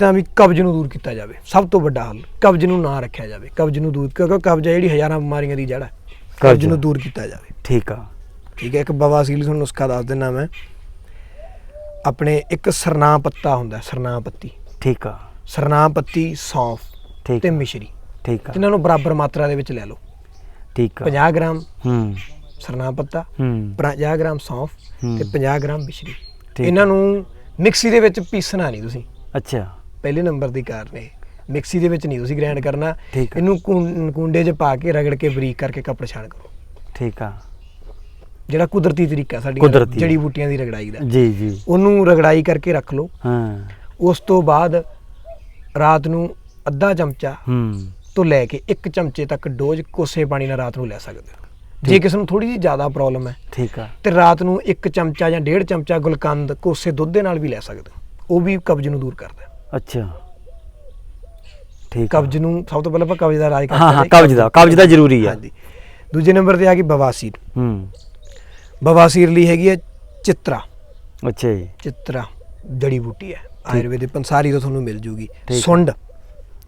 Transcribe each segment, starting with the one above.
ਤਾਂ ਵੀ ਕਬਜ਼ ਨੂੰ ਦੂਰ ਕੀਤਾ ਜਾਵੇ। ਸਭ ਤੋਂ ਵੱਡਾ ਹੱਲ ਕਬਜ਼ ਨੂੰ ਨਾ ਰੱਖਿਆ ਜਾਵੇ। ਕਬਜ਼ ਨੂੰ ਦੂਰ ਕਿਉਂਕਿ ਕਬਜ਼ ਜਿਹੜੀ ਹਜ਼ਾਰਾਂ ਬਿਮਾਰੀਆਂ ਦੀ ਜੜ ਹੈ ਕਬਜ਼। ਨੂੰ ਦੂਰ ਕੀਤਾ ਜਾਵੇ। ਠੀਕ ਆ। ਠੀਕ ਹੈ ਇੱਕ ਬਵਾਸੀਰ ਤੁਹਾਨੂੰ ਨੁਸਖਾ ਦੱਸ ਦਿੰਦਾ ਮੈਂ। ਆਪਣੇ ਇੱਕ ਸਰਨਾ ਪੱਤਾ ਹੁੰਦਾ ਸਰਨਾ ਪੱਤੀ ਠੀਕ ਆ। ਸਰਨਾ ਪੱਤੀ ਸੌਂਫ ਠੀਕ ਤੇ ਮਿਸ਼ਰੀ। ਠੀਕ ਆ। ਇਹਨਾਂ ਨੂੰ ਬਰਾਬਰ ਮਾਤਰਾ ਦੇ ਵਿੱਚ ਲੈ ਲਓ। ਠੀਕ ਆ। 50 ਗ੍ਰਾਮ ਹੂੰ। ਸਰਨਾ ਪੱਤਾ ਹੂੰ। 50 ਗ੍ਰਾਮ ਸੌਂਫ। ਤੇ 50 ਗ੍ਰਾਮ ਮਿਸ਼ਰੀ। ਇਹਨਾਂ ਨੂੰ ਮਿਕਸੀ ਦੇ ਵਿੱਚ ਪੀਸਣਾ ਨਹੀਂ ਤੁਸੀਂ। ਅੱਛਾ। ਪਹਿਲੇ ਨੰਬਰ ਦੀ ਕਾਰਨ ਇਹ ਮਿਕਸੀ ਦੇ ਵਿੱਚ ਨਹੀਂ ਤੁਸੀਂ ਗ੍ਰਾਈਂਡ ਕਰਨਾ। ਠੀਕ। ਇਹਨੂੰ ਕੂੰ- ਕੂੰਡੇ 'ਚ ਪਾ ਕੇ ਰਗੜ ਕੇ ਬਰੀਕ ਕਰਕੇ ਕੱਪੜ ਛਾਣ ਕਰੋ। ਠੀਕ ਆ। ਜਿਹੜਾ ਕੁਦਰਤੀ ਤਰੀਕਾ ਸਾਡੀ ਕੁਦਰਤੀ। ਜੜੀ ਬੂਟੀਆਂ ਦੀ ਰਗੜਾਈ ਦਾ। ਜੀ ਜੀ। ਉਹਨੂੰ ਰਗੜਾਈ ਕਰਕੇ ਰੱਖ ਲਓ। ਹਾਂ। ਉਸ ਤੋਂ ਬਾਅਦ ਰਾਤ ਨੂੰ ਅੱਧਾ ਚਮਚਾ ਹੂੰ। ਤੋਂ ਲੈ ਕੇ 1 ਚਮਚੇ ਤੱਕ ਡੋਜ਼ ਕੋਸੇ ਪਾਣੀ ਨਾਲ ਰਾਤ ਨੂੰ ਲੈ ਸਕਦੇ ਹੋ। ਜੇ ਕਿਸੇ ਨੂੰ ਥੋੜੀ ਜਿਹੀ ਜ਼ਿਆਦਾ ਪ੍ਰੋਬਲਮ ਹੈ ਠੀਕ ਆ। ਤੇ ਰਾਤ ਨੂੰ 1 ਚਮਚਾ ਜਾਂ 1.5 ਚਮਚਾ ਗੁਲਕੰਦ ਕੋਸੇ ਦੁੱਧ ਦੇ ਨਾਲ ਵੀ ਲੈ ਸਕਦੇ ਹੋ। ਉਹ ਵੀ ਕਬਜ਼ ਨੂੰ ਦੂਰ ਕਰਦਾ ਹੈ। ਅੱਛਾ। ਠੀਕ ਆ। ਕਬਜ਼ ਨੂੰ ਸਭ ਤੋਂ ਪਹਿਲਾਂ ਆਪਾਂ ਕਬਜ਼ ਦਾ ਇਲਾਜ ਕਰਦੇ ਹਾਂ ਹਾਂ ਕਬਜ਼ ਦਾ ਕਬਜ਼ ਦਾ ਜ਼ਰੂਰੀ ਆ। ਹਾਂਜੀ। ਦੂਜੇ ਨੰਬਰ ਤੇ ਆ ਗਈ ਬਵਾਸੀਰ। ਹੂੰ। ਬਵਾਸੀਰ ਲਈ ਹੈਗੀ ਹੈ ਚਿੱਤਰਾ। ਅੱਛਾ ਜੀ। ਚਿੱਤਰਾ ਜੜੀ ਬੂਟੀ ਹੈ। ਆਯੁਰਵੈਦਿਕ ਪੰਸਾਰੀ ਤੋਂ ਤੁਹਾਨੂੰ ਮਿਲ ਜੂਗੀ। ਠੀਕ ਹੈ। ਸੁੰਡ।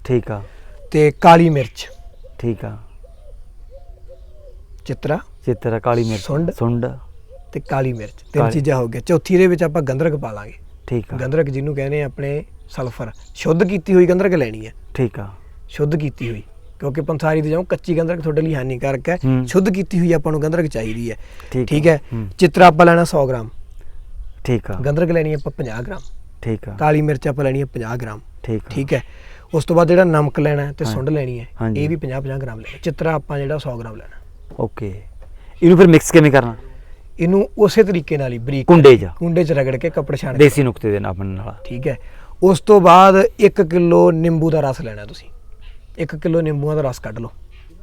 ਠੀਕ ਆ। ਤੇ ਕਾਲੀ ਮਿਰਚ। ਠੀਕ ਆ। ਚਿੱਤਰਾ। ਚਿੱਤਰਾ ਕਾਲੀ ਮਿਰਚ। ਸੁੰਡ। ਸੁੰਡ। ਤੇ ਕਾਲੀ ਮਿਰਚ। ਤਿੰਨ ਕਾਲੀ- ਚੀਜ਼ਾਂ ਹੋ ਗਈਆਂ। ਚੌਥੀ ਦੇ ਵਿੱਚ ਆਪਾਂ ਗੰਧਰਕ ਪਾ ਲਾਂਗੇ। ਠੀਕ ਆ। ਗੰਧਰਕ ਜਿਹਨੂੰ ਕਹਿੰਦੇ ਆ ਆਪਣੇ ਸਲਫਰ ਸ਼ੁੱਧ ਕੀਤੀ ਹੋਈ ਗੰਧਰਕ ਲੈਣੀ ਹੈ ਠੀਕ ਆ। ਸ਼ੁੱਧ ਕੀਤੀ ਹੋਈ ਕਿਉਂਕਿ ਪੰਸਾਰੀ ਦੇ ਜਾਉ ਕੱਚੀ ਗੰਧਰਕ ਤੁਹਾਡੇ ਲਈ ਹਾਨੀਕਾਰਕ ਹੈ। ਸ਼ੁੱਧ ਕੀਤੀ ਹੋਈ ਆਪਾਂ ਨੂੰ ਗੰਧਰਕ ਚਾਹੀਦੀ ਹੈ। ਠੀਕ ਹੈ। ਚਿੱਤਰਾ ਆਪਾਂ ਲੈਣਾ 100 ਗ੍ਰਾਮ। ਠੀਕ ਆ। ਗੰਧਰਕ ਲੈਣੀ ਆਪਾਂ 50 ਗ੍ਰਾਮ। ਠੀਕ ਆ। ਕਾਲੀ ਮਿਰਚ ਆਪਾਂ ਲੈਣੀ ਹੈ 50 ਗ੍ਰਾਮ। ਠੀਕ ਠੀਕ ਹੈ? ਉਸ ਤੋਂ ਬਾਅਦ ਜਿਹੜਾ ਨਮਕ ਲੈਣਾ ਤੇ। ਸੁੰਡ ਲੈਣੀ ਹੈ। ਇਹ ਵੀ 50 50 ਗ੍ਰਾਮ ਲੈਣਾ। ਚਿੱਤਰਾ ਆਪਾਂ ਜਿਹੜਾ 100 ਗ੍ਰਾਮ ਲੈਣਾ। ਓਕੇ। ਇਹਨੂੰ ਫਿਰ ਮਿਕਸ ਕਿਵੇਂ ਕਰਨਾ? ਇਹਨੂੰ ਉਸੇ ਤਰੀਕੇ ਨਾਲ ਹੀ ਬਰੀਕ ਕੁੰਡੇ 'ਚ। ਕੁੰਡੇ 'ਚ ਰਗੜ ਕੇ ਕੱਪੜ ਛਾਣ ਕੇ ਦੇਸੀ ਨੁਕਤੇ ਦੇ ਨਾਲ ਆਪਣੇ ਨਾਲ ਠੀਕ ਹੈ। ਉਸ ਤੋਂ ਬਾਅਦ 1 ਕਿਲੋ ਨਿੰਬੂ ਦਾ ਰਸ ਲੈਣਾ ਤੁਸੀਂ। 1 ਕਿਲੋ ਨਿੰਬੂਆਂ ਦਾ ਰਸ ਕੱਢ ਲਓ।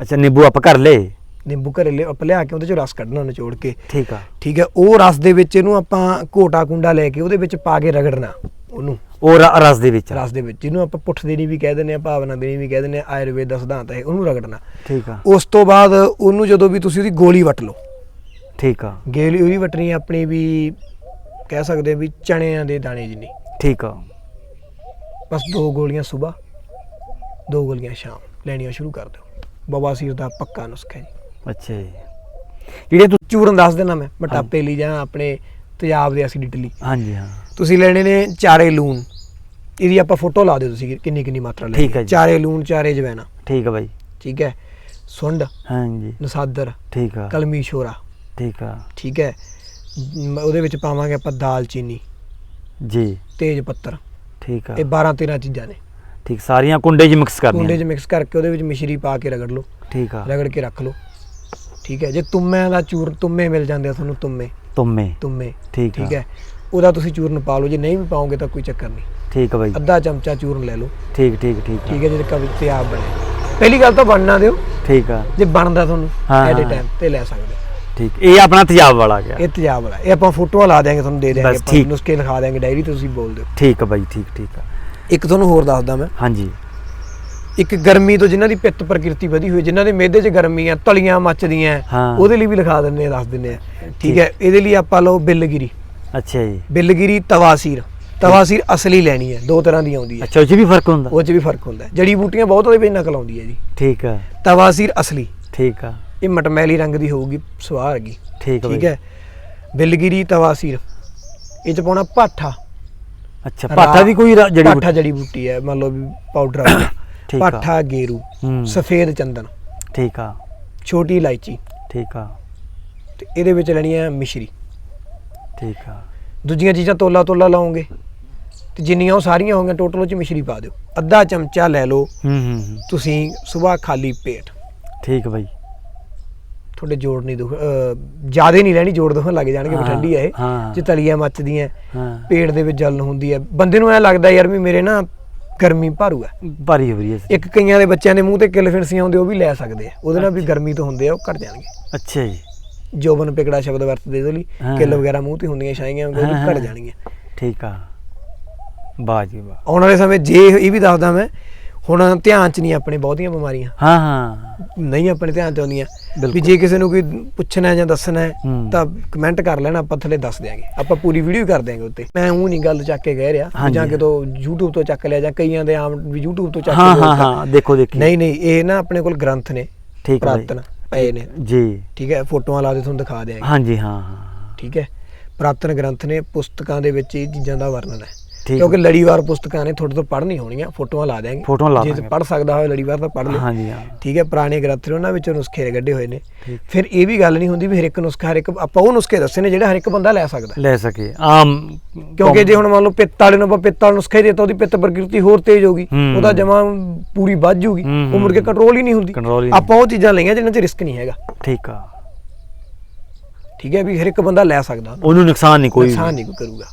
ਅੱਛਾ ਨਿੰਬੂ ਆਪਾਂ ਕਰ ਲਏ? ਨਿੰਬੂ ਘਰੇ ਲਿਆ ਆਪਾਂ ਲਿਆ ਕੇ ਉਹਦੇ ਚੋਂ ਰਸ ਕੱਢਣਾ ਨਿਚੋੜ ਕੇ। ਠੀਕ ਆ। ਠੀਕ ਹੈ ਉਹ ਰਸ ਦੇ ਵਿੱਚ ਇਹਨੂੰ ਆਪਾਂ ਘੋਟਾ ਕੁੰਡਾ ਲੈ ਕੇ ਉਹਦੇ ਵਿੱਚ ਪਾ ਕੇ ਰਗੜਨਾ ਉਹਨੂੰ। ਉਹ ਰਸ ਦੇ ਵਿੱਚ। ਰਸ ਦੇ ਵਿੱਚ ਜਿਹਨੂੰ ਆਪਾਂ ਪੁੱਠ ਦੇਣੀ ਵੀ ਕਹਿ ਦਿੰਦੇ ਆ ਭਾਵਨਾ ਦੇਣੀ ਵੀ ਕਹਿ ਦਿੰਦੇ ਆ ਆਯੁਰਵੇਦ ਦਾ ਸਿਧਾਂਤ ਹੈ ਉਹਨੂੰ ਰਗੜਨਾ। ਠੀਕ ਆ। ਉਸ ਤੋਂ ਬਾਅਦ ਉਹਨੂੰ ਜਦੋਂ ਵੀ ਤੁਸੀਂ ਉਹਦੀ ਗੋਲੀ ਵੱਟ ਲਓ। ਠੀਕ ਆ। ਗੇਲੀ ਉਹਦੀ ਵਟਣੀ ਆਪਣੀ ਵੀ ਕਹਿ ਸਕਦੇ ਆ ਵੀ ਚਣਿਆਂ ਦੇ ਦਾਣੇ ਜਿੰਨੀ। ਠੀਕ ਆ। ਬਸ ਦੋ ਗੋਲੀਆਂ ਸਵੇਰ ਦੋ ਗੋਲੀਆਂ ਸ਼ਾਮ ਲੈਣੀਆਂ ਸ਼ੁਰੂ ਕਰ ਦਿਓ। ਬਵਾਸੀਰ ਦਾ ਪੱਕਾ ਨੁਸਖਾ ਜੀ। ਅੱਛਾ ਜੀ। ਜਿਹੜੇ ਤੂੰ ਚੂਰਨ ਦੱਸ ਦੇਣਾ ਮੈਂ ਮੋਟਾਪੇ ਲਈ ਜਾਂ ਆਪਣੇ ਤੇਜ਼ਾਬ ਦੇ ਐਸਿਡਿਟੀ ਲਈ ਹਾਂਜੀ ਹਾਂ। ਤੁਸੀਂ ਲੈਣੇ ਨੇ ਚਾਰੇ ਲੂਣ। ਇਹਦੀ ਆਪਾਂ ਫੋਟੋ ਲਾ ਦਿਓ ਤੁਸੀਂ ਕਿੰਨੀ ਕਿੰਨੀ ਮਾਤਰਾ ਲੈਣੀ ਠੀਕ ਹੈ। ਜੀ। ਚਾਰੇ ਲੂਣ ਚਾਰੇ ਜਵੈਣਾ। ਠੀਕ ਆ ਬਾਈ। ਠੀਕ ਹੈ। ਸੁੰਡ ਹਾਂਜੀ। ਨਸਾਦਰ ਠੀਕ ਆ। ਕਲਮੀ ਸ਼ੋਰਾ ਠੀਕ ਆ। ਠੀਕ ਹੈ। ਮ- ਉਹਦੇ ਵਿੱਚ ਪਾਵਾਂਗੇ ਆਪਾਂ ਦਾਲ ਚੀਨੀ ਜੀ। ਤੇਜ ਪੱਤਰ। ਠੀਕ ਆ। ਇਹ 12 13 ਚੀਜ਼ਾਂ ਨੇ। ਠੀਕ ਸਾਰੀਆਂ ਕੁੰਡੇ 'ਚ ਮਿਕਸ ਕੁੰਡੇ 'ਚ ਮਿਕਸ ਕਰਕੇ ਉਹਦੇ ਵਿੱਚ ਮਿਸ਼ਰੀ ਪਾ ਕੇ ਰਗੜ ਲਓ। ਠੀਕ ਆ। ਰਗੜ ਕੇ ਰੱਖ ਲਓ। ਠੀਕ ਹੈ। ਜੇ ਤੁੰਮਿਆਂ ਦਾ ਚੂਰਨ ਤੁੰਮੇ ਮਿਲ ਜਾਂਦੇ ਆ ਤੁਹਾਨੂੰ ਤੁੰਮੇ। ਤੁੰਮੇ। ਤੁੰਮੇ। ਠੀਕ ਆ। ਠੀਕ ਹੈ। ਉਹਦਾ ਤੁਸੀਂ ਚੂਰਨ ਪਾ ਲਓ। ਜੇ ਨਹੀਂ ਵੀ ਪਾਓਗੇ ਤਾਂ ਕੋਈ ਚੱਕਰ ਨਹੀਂ। ਠੀਕ ਆ ਬਾਈ। ਅੱਧਾ ਚਮਚਾ ਚੂਰਨ ਲੈ ਲਓ। ਠੀਕ ਠੀਕ ਠੀਕ ਆ। ਠੀਕ ਹੈ ਜੇ ਕਵੀ ਤੇ ਆਪ ਬਣੇ। ਪਹਿਲੀ ਗੱਲ ਤਾਂ ਬਣਨਾ ਦਿਓ। ਠੀਕ ਆ। ਜੇ ਬਣਦਾ ਤੁਹਾਨੂੰ ਹਾਂ, ਐਟ ਹਾਂ। ਟਾਈਮ ਤੇ ਲੈ ਸਕਦੇ ਹੋ। ਠੀਕ ਇਹ ਆਪਣਾ ਤੇਜ਼ਾਬ ਵਾਲਾ ਗਿਆ। ਇਹ ਤੇਜ਼ਾਬ ਵਾਲਾ ਇਹ ਆਪਾਂ ਫੋਟੋਆਂ ਲਾ ਦਿਆਂਗੇ ਤੁਹਾਨੂੰ ਦੇ ਬਸ ਆਪਾਂ। ਨੁਸਖੇ ਲਿਖਾ ਦਿਆਂਗੇ ਡਾਇਰੀ ਤੇ ਤੁਸੀਂ ਬੋਲ ਦਿਓ ਠੀਕ ਆ ਬਾਈ ਠੀਕ ਠੀਕ ਆ। ਇੱਕ ਤੁਹਾਨੂੰ ਹੋਰ ਦੱਸਦਾ ਮੈਂ। ਹਾਂਜੀ। ਇੱਕ ਗਰਮੀ ਤੋਂ ਜਿਨ੍ਹਾਂ ਦੀ ਪਿੱਤ ਪ੍ਰਕਿਰਤੀ ਵਧੀ ਹੋਈ ਜਿਨ੍ਹਾਂ ਦੇ ਮਿਹਦੇ 'ਚ ਗਰਮੀ ਆ ਤਲੀਆਂ ਮੱਚਦੀਆਂ। ਉਹਦੇ ਲਈ ਵੀ ਲਿਖਾ ਦਿੰਦੇ ਆ ਦੱਸ ਦਿੰਦੇ ਆ। ਠੀਕ ਹੈ ਇਹਦੇ ਲਈ ਆਪਾਂ ਲਓ ਬਿੱਲਗਿਰੀ। ਅੱਛਾ ਜੀ। ਬਿੱਲਗਿਰੀ ਤਵਾਸੀਰ। ਤਵਾਸੀਰ ਅਸਲੀ ਲੈਣੀ ਹੈ ਦੋ ਤਰ੍ਹਾਂ ਦੀ ਆਉਂਦੀ ਹੈ। ਅੱਛਾ ਉਹ 'ਚ ਵੀ ਫ਼ਰਕ ਹੁੰਦਾ? ਉਹ 'ਚ ਵੀ ਫ਼ਰਕ ਹੁੰਦਾ ਜੜੀ ਬੂਟੀਆਂ ਬਹੁਤ ਉਹਦੇ ਵਿੱਚ ਨਕਲ ਆਉਂਦੀ ਹੈ ਜੀ। ਠੀਕ ਆ। ਤਵਾਸੀਰ ਅਸਲੀ। ਠੀਕ ਆ। ਇਹ ਮਟਮੈਲੀ ਰੰਗ ਦੀ ਹੋਊਗੀ ਸਵਾਹ ਹੈਗੀ। ਠੀਕ ਆ ਠੀਕ ਹੈ? ਬਿੱਲਗਿਰੀ ਤਵਾਸੀਰ। ਇਹ ਚ ਪਾਉਣਾ ਪਾਠਾ ਅੱਛਾ ਪਾਠਾ ਵੀ ਕੋਈ ਜੜੀ ਪਾਠਾ ਜੜੀ ਬੂਟੀ ਹੈ ਮੰਨ ਲਓ ਵੀ ਪਾਊਡਰ ਆ ਠੀਕ ਆ। ਪਾਠਾ ਗੇਰੂ ਹੂੰ। ਸਫੇਦ ਚੰਦਨ। ਠੀਕ ਆ। ਛੋਟੀ ਇਲਾਇਚੀ। ਠੀਕ ਆ। ਤੇ ਇਹਦੇ ਵਿੱਚ ਲੈਣੀ ਹੈ ਮਿਸ਼ਰੀ। ਠੀਕ ਆ। ਦੂਜੀਆਂ ਚੀਜ਼ਾਂ ਤੋਲਾ ਤੋਲਾ ਲਾਓਗੇ ਤੇ ਜਿੰਨੀਆਂ ਉਹ ਸਾਰੀਆਂ ਹੋਣਗੀਆਂ ਟੋਟਲ ਉਹ ਚ ਮਿਸ਼ਰੀ ਪਾ ਦਿਓ। ਅੱਧਾ ਚਮਚਾ ਲੈ ਲਓ। ਹੂੰ ਹੂੰ ਹੂੰ। ਤੁਸੀਂ ਸਵੇਰ ਖਾਲੀ ਪੇਟ। ਠੀਕ ਬਾਈ। ਤੁਹਾਡੇ ਜੋੜ ਨਹੀਂ ਦੁਖ ਜਿਆਦੇ ਨਹੀਂ ਲੈਣੀ ਜੋੜ ਦੁਖਣ ਲੱਗ ਜਾਣਗੇ ਵੀ ਠੰਡੀ ਹੈ ਇਹ। ਜੇ ਤਲੀਆਂ ਮੱਚਦੀਆਂ ਪੇਟ ਦੇ ਵਿੱਚ ਜਲਨ ਹੁੰਦੀ ਹੈ ਬੰਦੇ ਨੂੰ ਐ ਲੱਗਦਾ ਯਾਰ ਵੀ ਮੇਰੇ ਨਾ ਗਰਮੀ ਭਾਰੂ ਹੈ ਭਾਰੀ ਹੋ ਰਹੀ ਹੈ ਇੱਕ ਕਈਆਂ ਦੇ ਬੱਚਿਆਂ ਦੇ ਮੂੰਹ ਤੇ ਕਿਲ ਫਿੰਸੀਆਂ ਆਉਂਦੇ ਉਹ ਵੀ ਲੈ ਸਕਦੇ ਆ। ਉਹਦੇ ਨਾਲ ਵੀ ਗਰਮੀ ਤੋਂ ਹੁੰਦੇ ਆ ਉਹ ਘਟ ਜਾਣਗੇ। ਅੱਛਾ ਜੀ। ਜੋਬਨ ਪਿਕੜਾ ਸ਼ਬਦ ਵਰਤਦੇ ਉਹਦੇ ਲਈ। ਕਿਲ ਵਗੈਰਾ ਮੂੰਹ ਤੇ ਹੁੰਦੀਆਂ ਛਾਈਆਂ ਉਹ ਘਟ। ਜਾਣਗੀਆਂ। ਠੀਕ ਆ। ਵਾਹ ਜੀ ਵਾਹ। ਆਉਣ ਵਾਲੇ ਸਮੇਂ ਜੇ ਇਹ ਵੀ ਦੱਸਦਾ ਮੈਂ ਹੁਣ ਧਿਆਨ ਚ ਨਹੀਂ ਆਪਣੇ ਬਹੁਤੀਆਂ ਬਿਮਾਰੀਆਂ। ਹਾਂ ਹਾਂ। ਨਹੀਂ ਆਪਣੇ ਧਿਆਨ ਚ ਆਉਂਦੀਆਂ। ਵੀ। ਜੇ ਕਿਸੇ ਨੂੰ ਕੋਈ ਪੁੱਛਣਾ ਹੈ ਜਾਂ ਦੱਸਣਾ ਹੈ ਹੂੰ। ਤਾਂ ਕਮੈਂਟ ਕਰ ਲੈਣਾ ਆਪਾਂ ਥੱਲੇ ਦੱਸ ਦਿਆਂਗੇ। ਆਪਾਂ ਪੂਰੀ ਵੀਡੀਓ ਕਰ ਦਿਆਂਗੇ ਉੱਤੇ। ਮੈਂ ਉਹ ਨਹੀਂ ਗੱਲ ਚੱਕ ਕੇ ਕਹਿ ਰਿਹਾ ਜਾਂ। ਕਿਤੋਂ YouTube ਤੋਂ ਚੱਕ ਲਿਆ ਜਾਂ ਕਈਆਂ ਦੇ ਆਮ ਵੀ YouTube ਤੋਂ ਚੱਕ ਹਾਂ ਕੇ ਹਾਂ ਬੋਲਤਾ। ਹਾਂ ਦੇਖੋ ਦੇਖੀ। ਨਹੀਂ ਨਹੀਂ ਇਹ ਨਾ ਆਪਣੇ ਕੋਲ ਗ੍ਰੰਥ ਨੇ ਠੀਕ ਹੈ। ਪ੍ਰਾਤਨ ਪਏ ਨੇ। ਜੀ। ਠੀਕ ਹੈ ਫੋਟੋਆਂ ਲਾ ਦੇ ਤੁਹਾਨੂੰ ਦਿਖਾ ਦਿਆਂਗੇ। ਹਾਂਜੀ ਹਾਂ ਹਾਂ। ਠੀਕ ਹੈ ਪ੍ਰਾਤਨ ਗ੍ਰੰਥ ਨੇ ਪੁਸਤਕਾਂ ਦੇ ਵਿੱਚ ਇਹ ਚੀਜ਼ਾਂ ਦਾ ਵਰਣਨ ਹੈ। ਕਿਉਂਕਿ ਲੜੀਵਾਰ ਪੁਸਤਕਾਂ ਨੇ ਤੁਹਾਡੇ ਤੋਂ ਪੜ੍ਹਨੀ ਹੋਣੀਆਂ ਫੋਟੋਆਂ ਲਾ ਦਿਆਂਗੇ ਫੋਟੋਆਂ ਲਾ ਜੇ ਦਾਂਗੇ। ਪੜ੍ਹ ਸਕਦਾ ਹੋਵੇ ਲੜੀਵਾਰ ਤਾਂ ਪੜ੍ਹ ਲੈ ਹਾਂਜੀ ਹਾਂ ਠੀਕ ਹੈ ਪੁਰਾਣੇ ਗ੍ਰੰਥ ਨੇ ਉਹਨਾਂ ਵਿੱਚੋਂ ਨੁਸਖੇ ਕੱਢੇ ਹੋਏ ਨੇ। ਫਿਰ ਇਹ ਵੀ ਗੱਲ ਨਹੀਂ ਹੁੰਦੀ ਵੀ ਹਰ ਇੱਕ ਨੁਸਖਾ ਹਰ ਇੱਕ ਆਪਾਂ ਉਹ ਨੁਸਖੇ ਦੱਸੇ ਨੇ ਜਿਹੜਾ ਹਰ ਇੱਕ ਬੰਦਾ ਲੈ ਸਕਦਾ ਲੈ ਸਕੇ ਆਮ ਕਿਉਂਕਿ ਜੇ ਹੁਣ ਮੰਨ ਲਓ ਪਿੱਤ ਵਾਲੇ ਨੂੰ ਆਪਾਂ ਪਿੱਤ ਵਾਲਾ ਨੁਸਖਾ ਹੀ ਦੇਤਾ ਉਹਦੀ ਪਿੱਤ ਪ੍ਰਕਿਰਤੀ ਹੋਰ ਤੇਜ਼ ਹੋਗੀ ਹੂੰ। ਉਹਦਾ ਜਮਾ ਪੂਰੀ ਵੱਧ ਜੂਗੀ ਉਹ ਮੁੜ ਕੇ। ਕੰਟਰੋਲ ਹੀ ਨਹੀਂ ਹੁੰਦੀ। ਆਪਾਂ ਉਹ ਚੀਜ਼ਾਂ ਲਈਆਂ ਜਿਹਨਾਂ 'ਚ ਰਿਸਕ ਨਹੀਂ ਹੈਗਾ ਠੀਕ ਆ ਠੀਕ ਹੈ ਵੀ ਹਰ ਇੱਕ ਬੰਦਾ ਲੈ ਸਕਦਾ ਉਹਨੂੰ ਨੁਕਸਾਨ ਨਹੀਂ ਕੋਈ। ਨੁਕਸਾਨ ਨਹੀਂ ਕੋਈ ਕਰੂਗਾ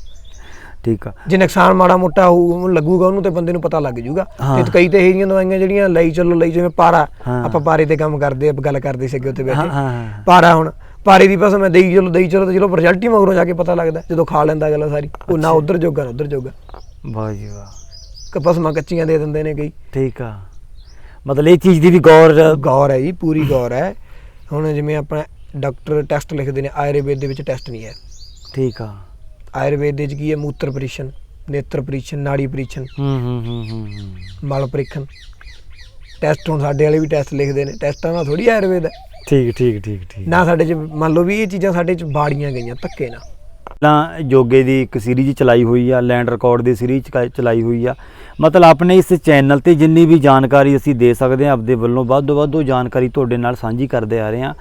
ਠੀਕ ਆ। ਜੇ ਨੁਕਸਾਨ ਮਾੜਾ ਮੋਟਾ ਹੋਊ ਉਹਨੂੰ ਲੱਗੂਗਾ ਉਹਨੂੰ ਤੇ ਬੰਦੇ ਨੂੰ ਪਤਾ ਲੱਗ ਜੂਗਾ। ਤੇ ਕਈ ਤੇ ਇਹ ਜਿਹੀਆਂ ਦਵਾਈਆਂ ਜਿਹੜੀਆਂ ਲਈ ਚੱਲੋ ਲਈ ਜਿਵੇਂ ਪਾਰਾ। ਆਪਾਂ ਪਾਰੇ ਤੇ ਕੰਮ ਕਰਦੇ ਆ ਗੱਲ ਕਰਦੇ ਸੀਗੇ ਉੱਤੇ ਬੈਠੇ। ਪਾਰਾ ਹੁਣ। ਪਾਰੇ ਦੀ ਬਸ ਮੈਂ ਦੇਈ ਚਲੋ ਦੇਈ ਚਲੋ ਤੇ ਚਲੋ ਰਿਜ਼ਲਟ ਹੀ ਮਗਰੋਂ ਜਾ ਕੇ ਪਤਾ ਲੱਗਦਾ ਜਦੋਂ ਖਾ ਲੈਂਦਾ ਗੱਲ ਸਾਰੀ। ਉਹ ਨਾ ਉਧਰ ਜੋਗਾ ਨਾ ਉਧਰ ਜੋਗਾ। ਵਾਹ ਜੀ ਵਾਹ। ਕਪਸਮਾ ਕੱਚੀਆਂ ਦੇ ਦਿੰਦੇ ਨੇ ਕਈ। ਠੀਕ ਆ। ਮਤਲਬ ਇਹ ਚੀਜ਼ ਦੀ ਵੀ ਗੌਰ ਗੌਰ ਹੈ ਜੀ ਪੂਰੀ ਗੌਰ ਹੈ। ਹੁਣ ਜਿਵੇਂ ਆਪਣਾ ਡਾਕਟਰ ਟੈਸਟ ਲਿਖਦੇ ਨੇ ਆਯੁਰਵੇਦ ਦੇ ਵਿੱਚ ਟੈਸਟ ਨਹੀਂ ਹੈ। ਠੀਕ ਆ। ਆਯੁਰਵੇਦ ਦੇ ਵਿੱਚ ਕੀ ਹੈ? ਮੂਤਰ ਪਰੀਖਣ ਨੇਤਰ ਪਰੀਖਣ ਨਾੜੀ ਪਰੀਖਣ ਹੂੰ ਹੂੰ ਹੂੰ ਹੂੰ ਹੂੰ। ਮਲ ਪਰੀਖਣ। ਟੈਸਟ ਹੁਣ ਸਾਡੇ ਵਾਲੇ ਵੀ ਟੈਸਟ ਲਿਖਦੇ ਨੇ। ਟੈਸਟਾਂ ਨਾਲ ਥੋੜੀ ਆਯੁਰਵੇਦ ਹੈ। ਠੀਕ ਠੀਕ ਠੀਕ ਠੀਕ। ਨਾ ਸਾਡੇ ਚ ਮੰਨ ਲਓ ਵੀ ਇਹ ਚੀਜ਼ਾਂ ਸਾਡੇ ਚ ਬਾੜੀਆਂ ਗਈਆਂ ਧੱਕੇ ਨਾਲ। ਪਹਿਲਾਂ ਯੋਗੇ ਦੀ ਇੱਕ ਸੀਰੀਜ਼ ਚਲਾਈ ਹੋਈ ਆ ਲੈਂਡ ਰਿਕਾਰਡ ਦੀ ਸੀਰੀਜ਼ ਚਲਾਈ ਹੋਈ ਆ। ਮਤਲਬ ਆਪਣੇ ਇਸ ਚੈਨਲ ਤੇ ਜਿੰਨੀ ਵੀ ਜਾਣਕਾਰੀ ਅਸੀਂ ਦੇ ਸਕਦੇ ਹਾਂ ਆਪਦੇ ਵੱਲੋਂ ਵੱਧ ਤੋਂ ਵੱਧ ਉਹ ਜਾਣਕਾਰੀ ਤੁਹਾਡੇ ਨਾਲ ਸਾਂਝੀ ਕਰਦੇ ਆ ਰਹੇ ਹਾਂ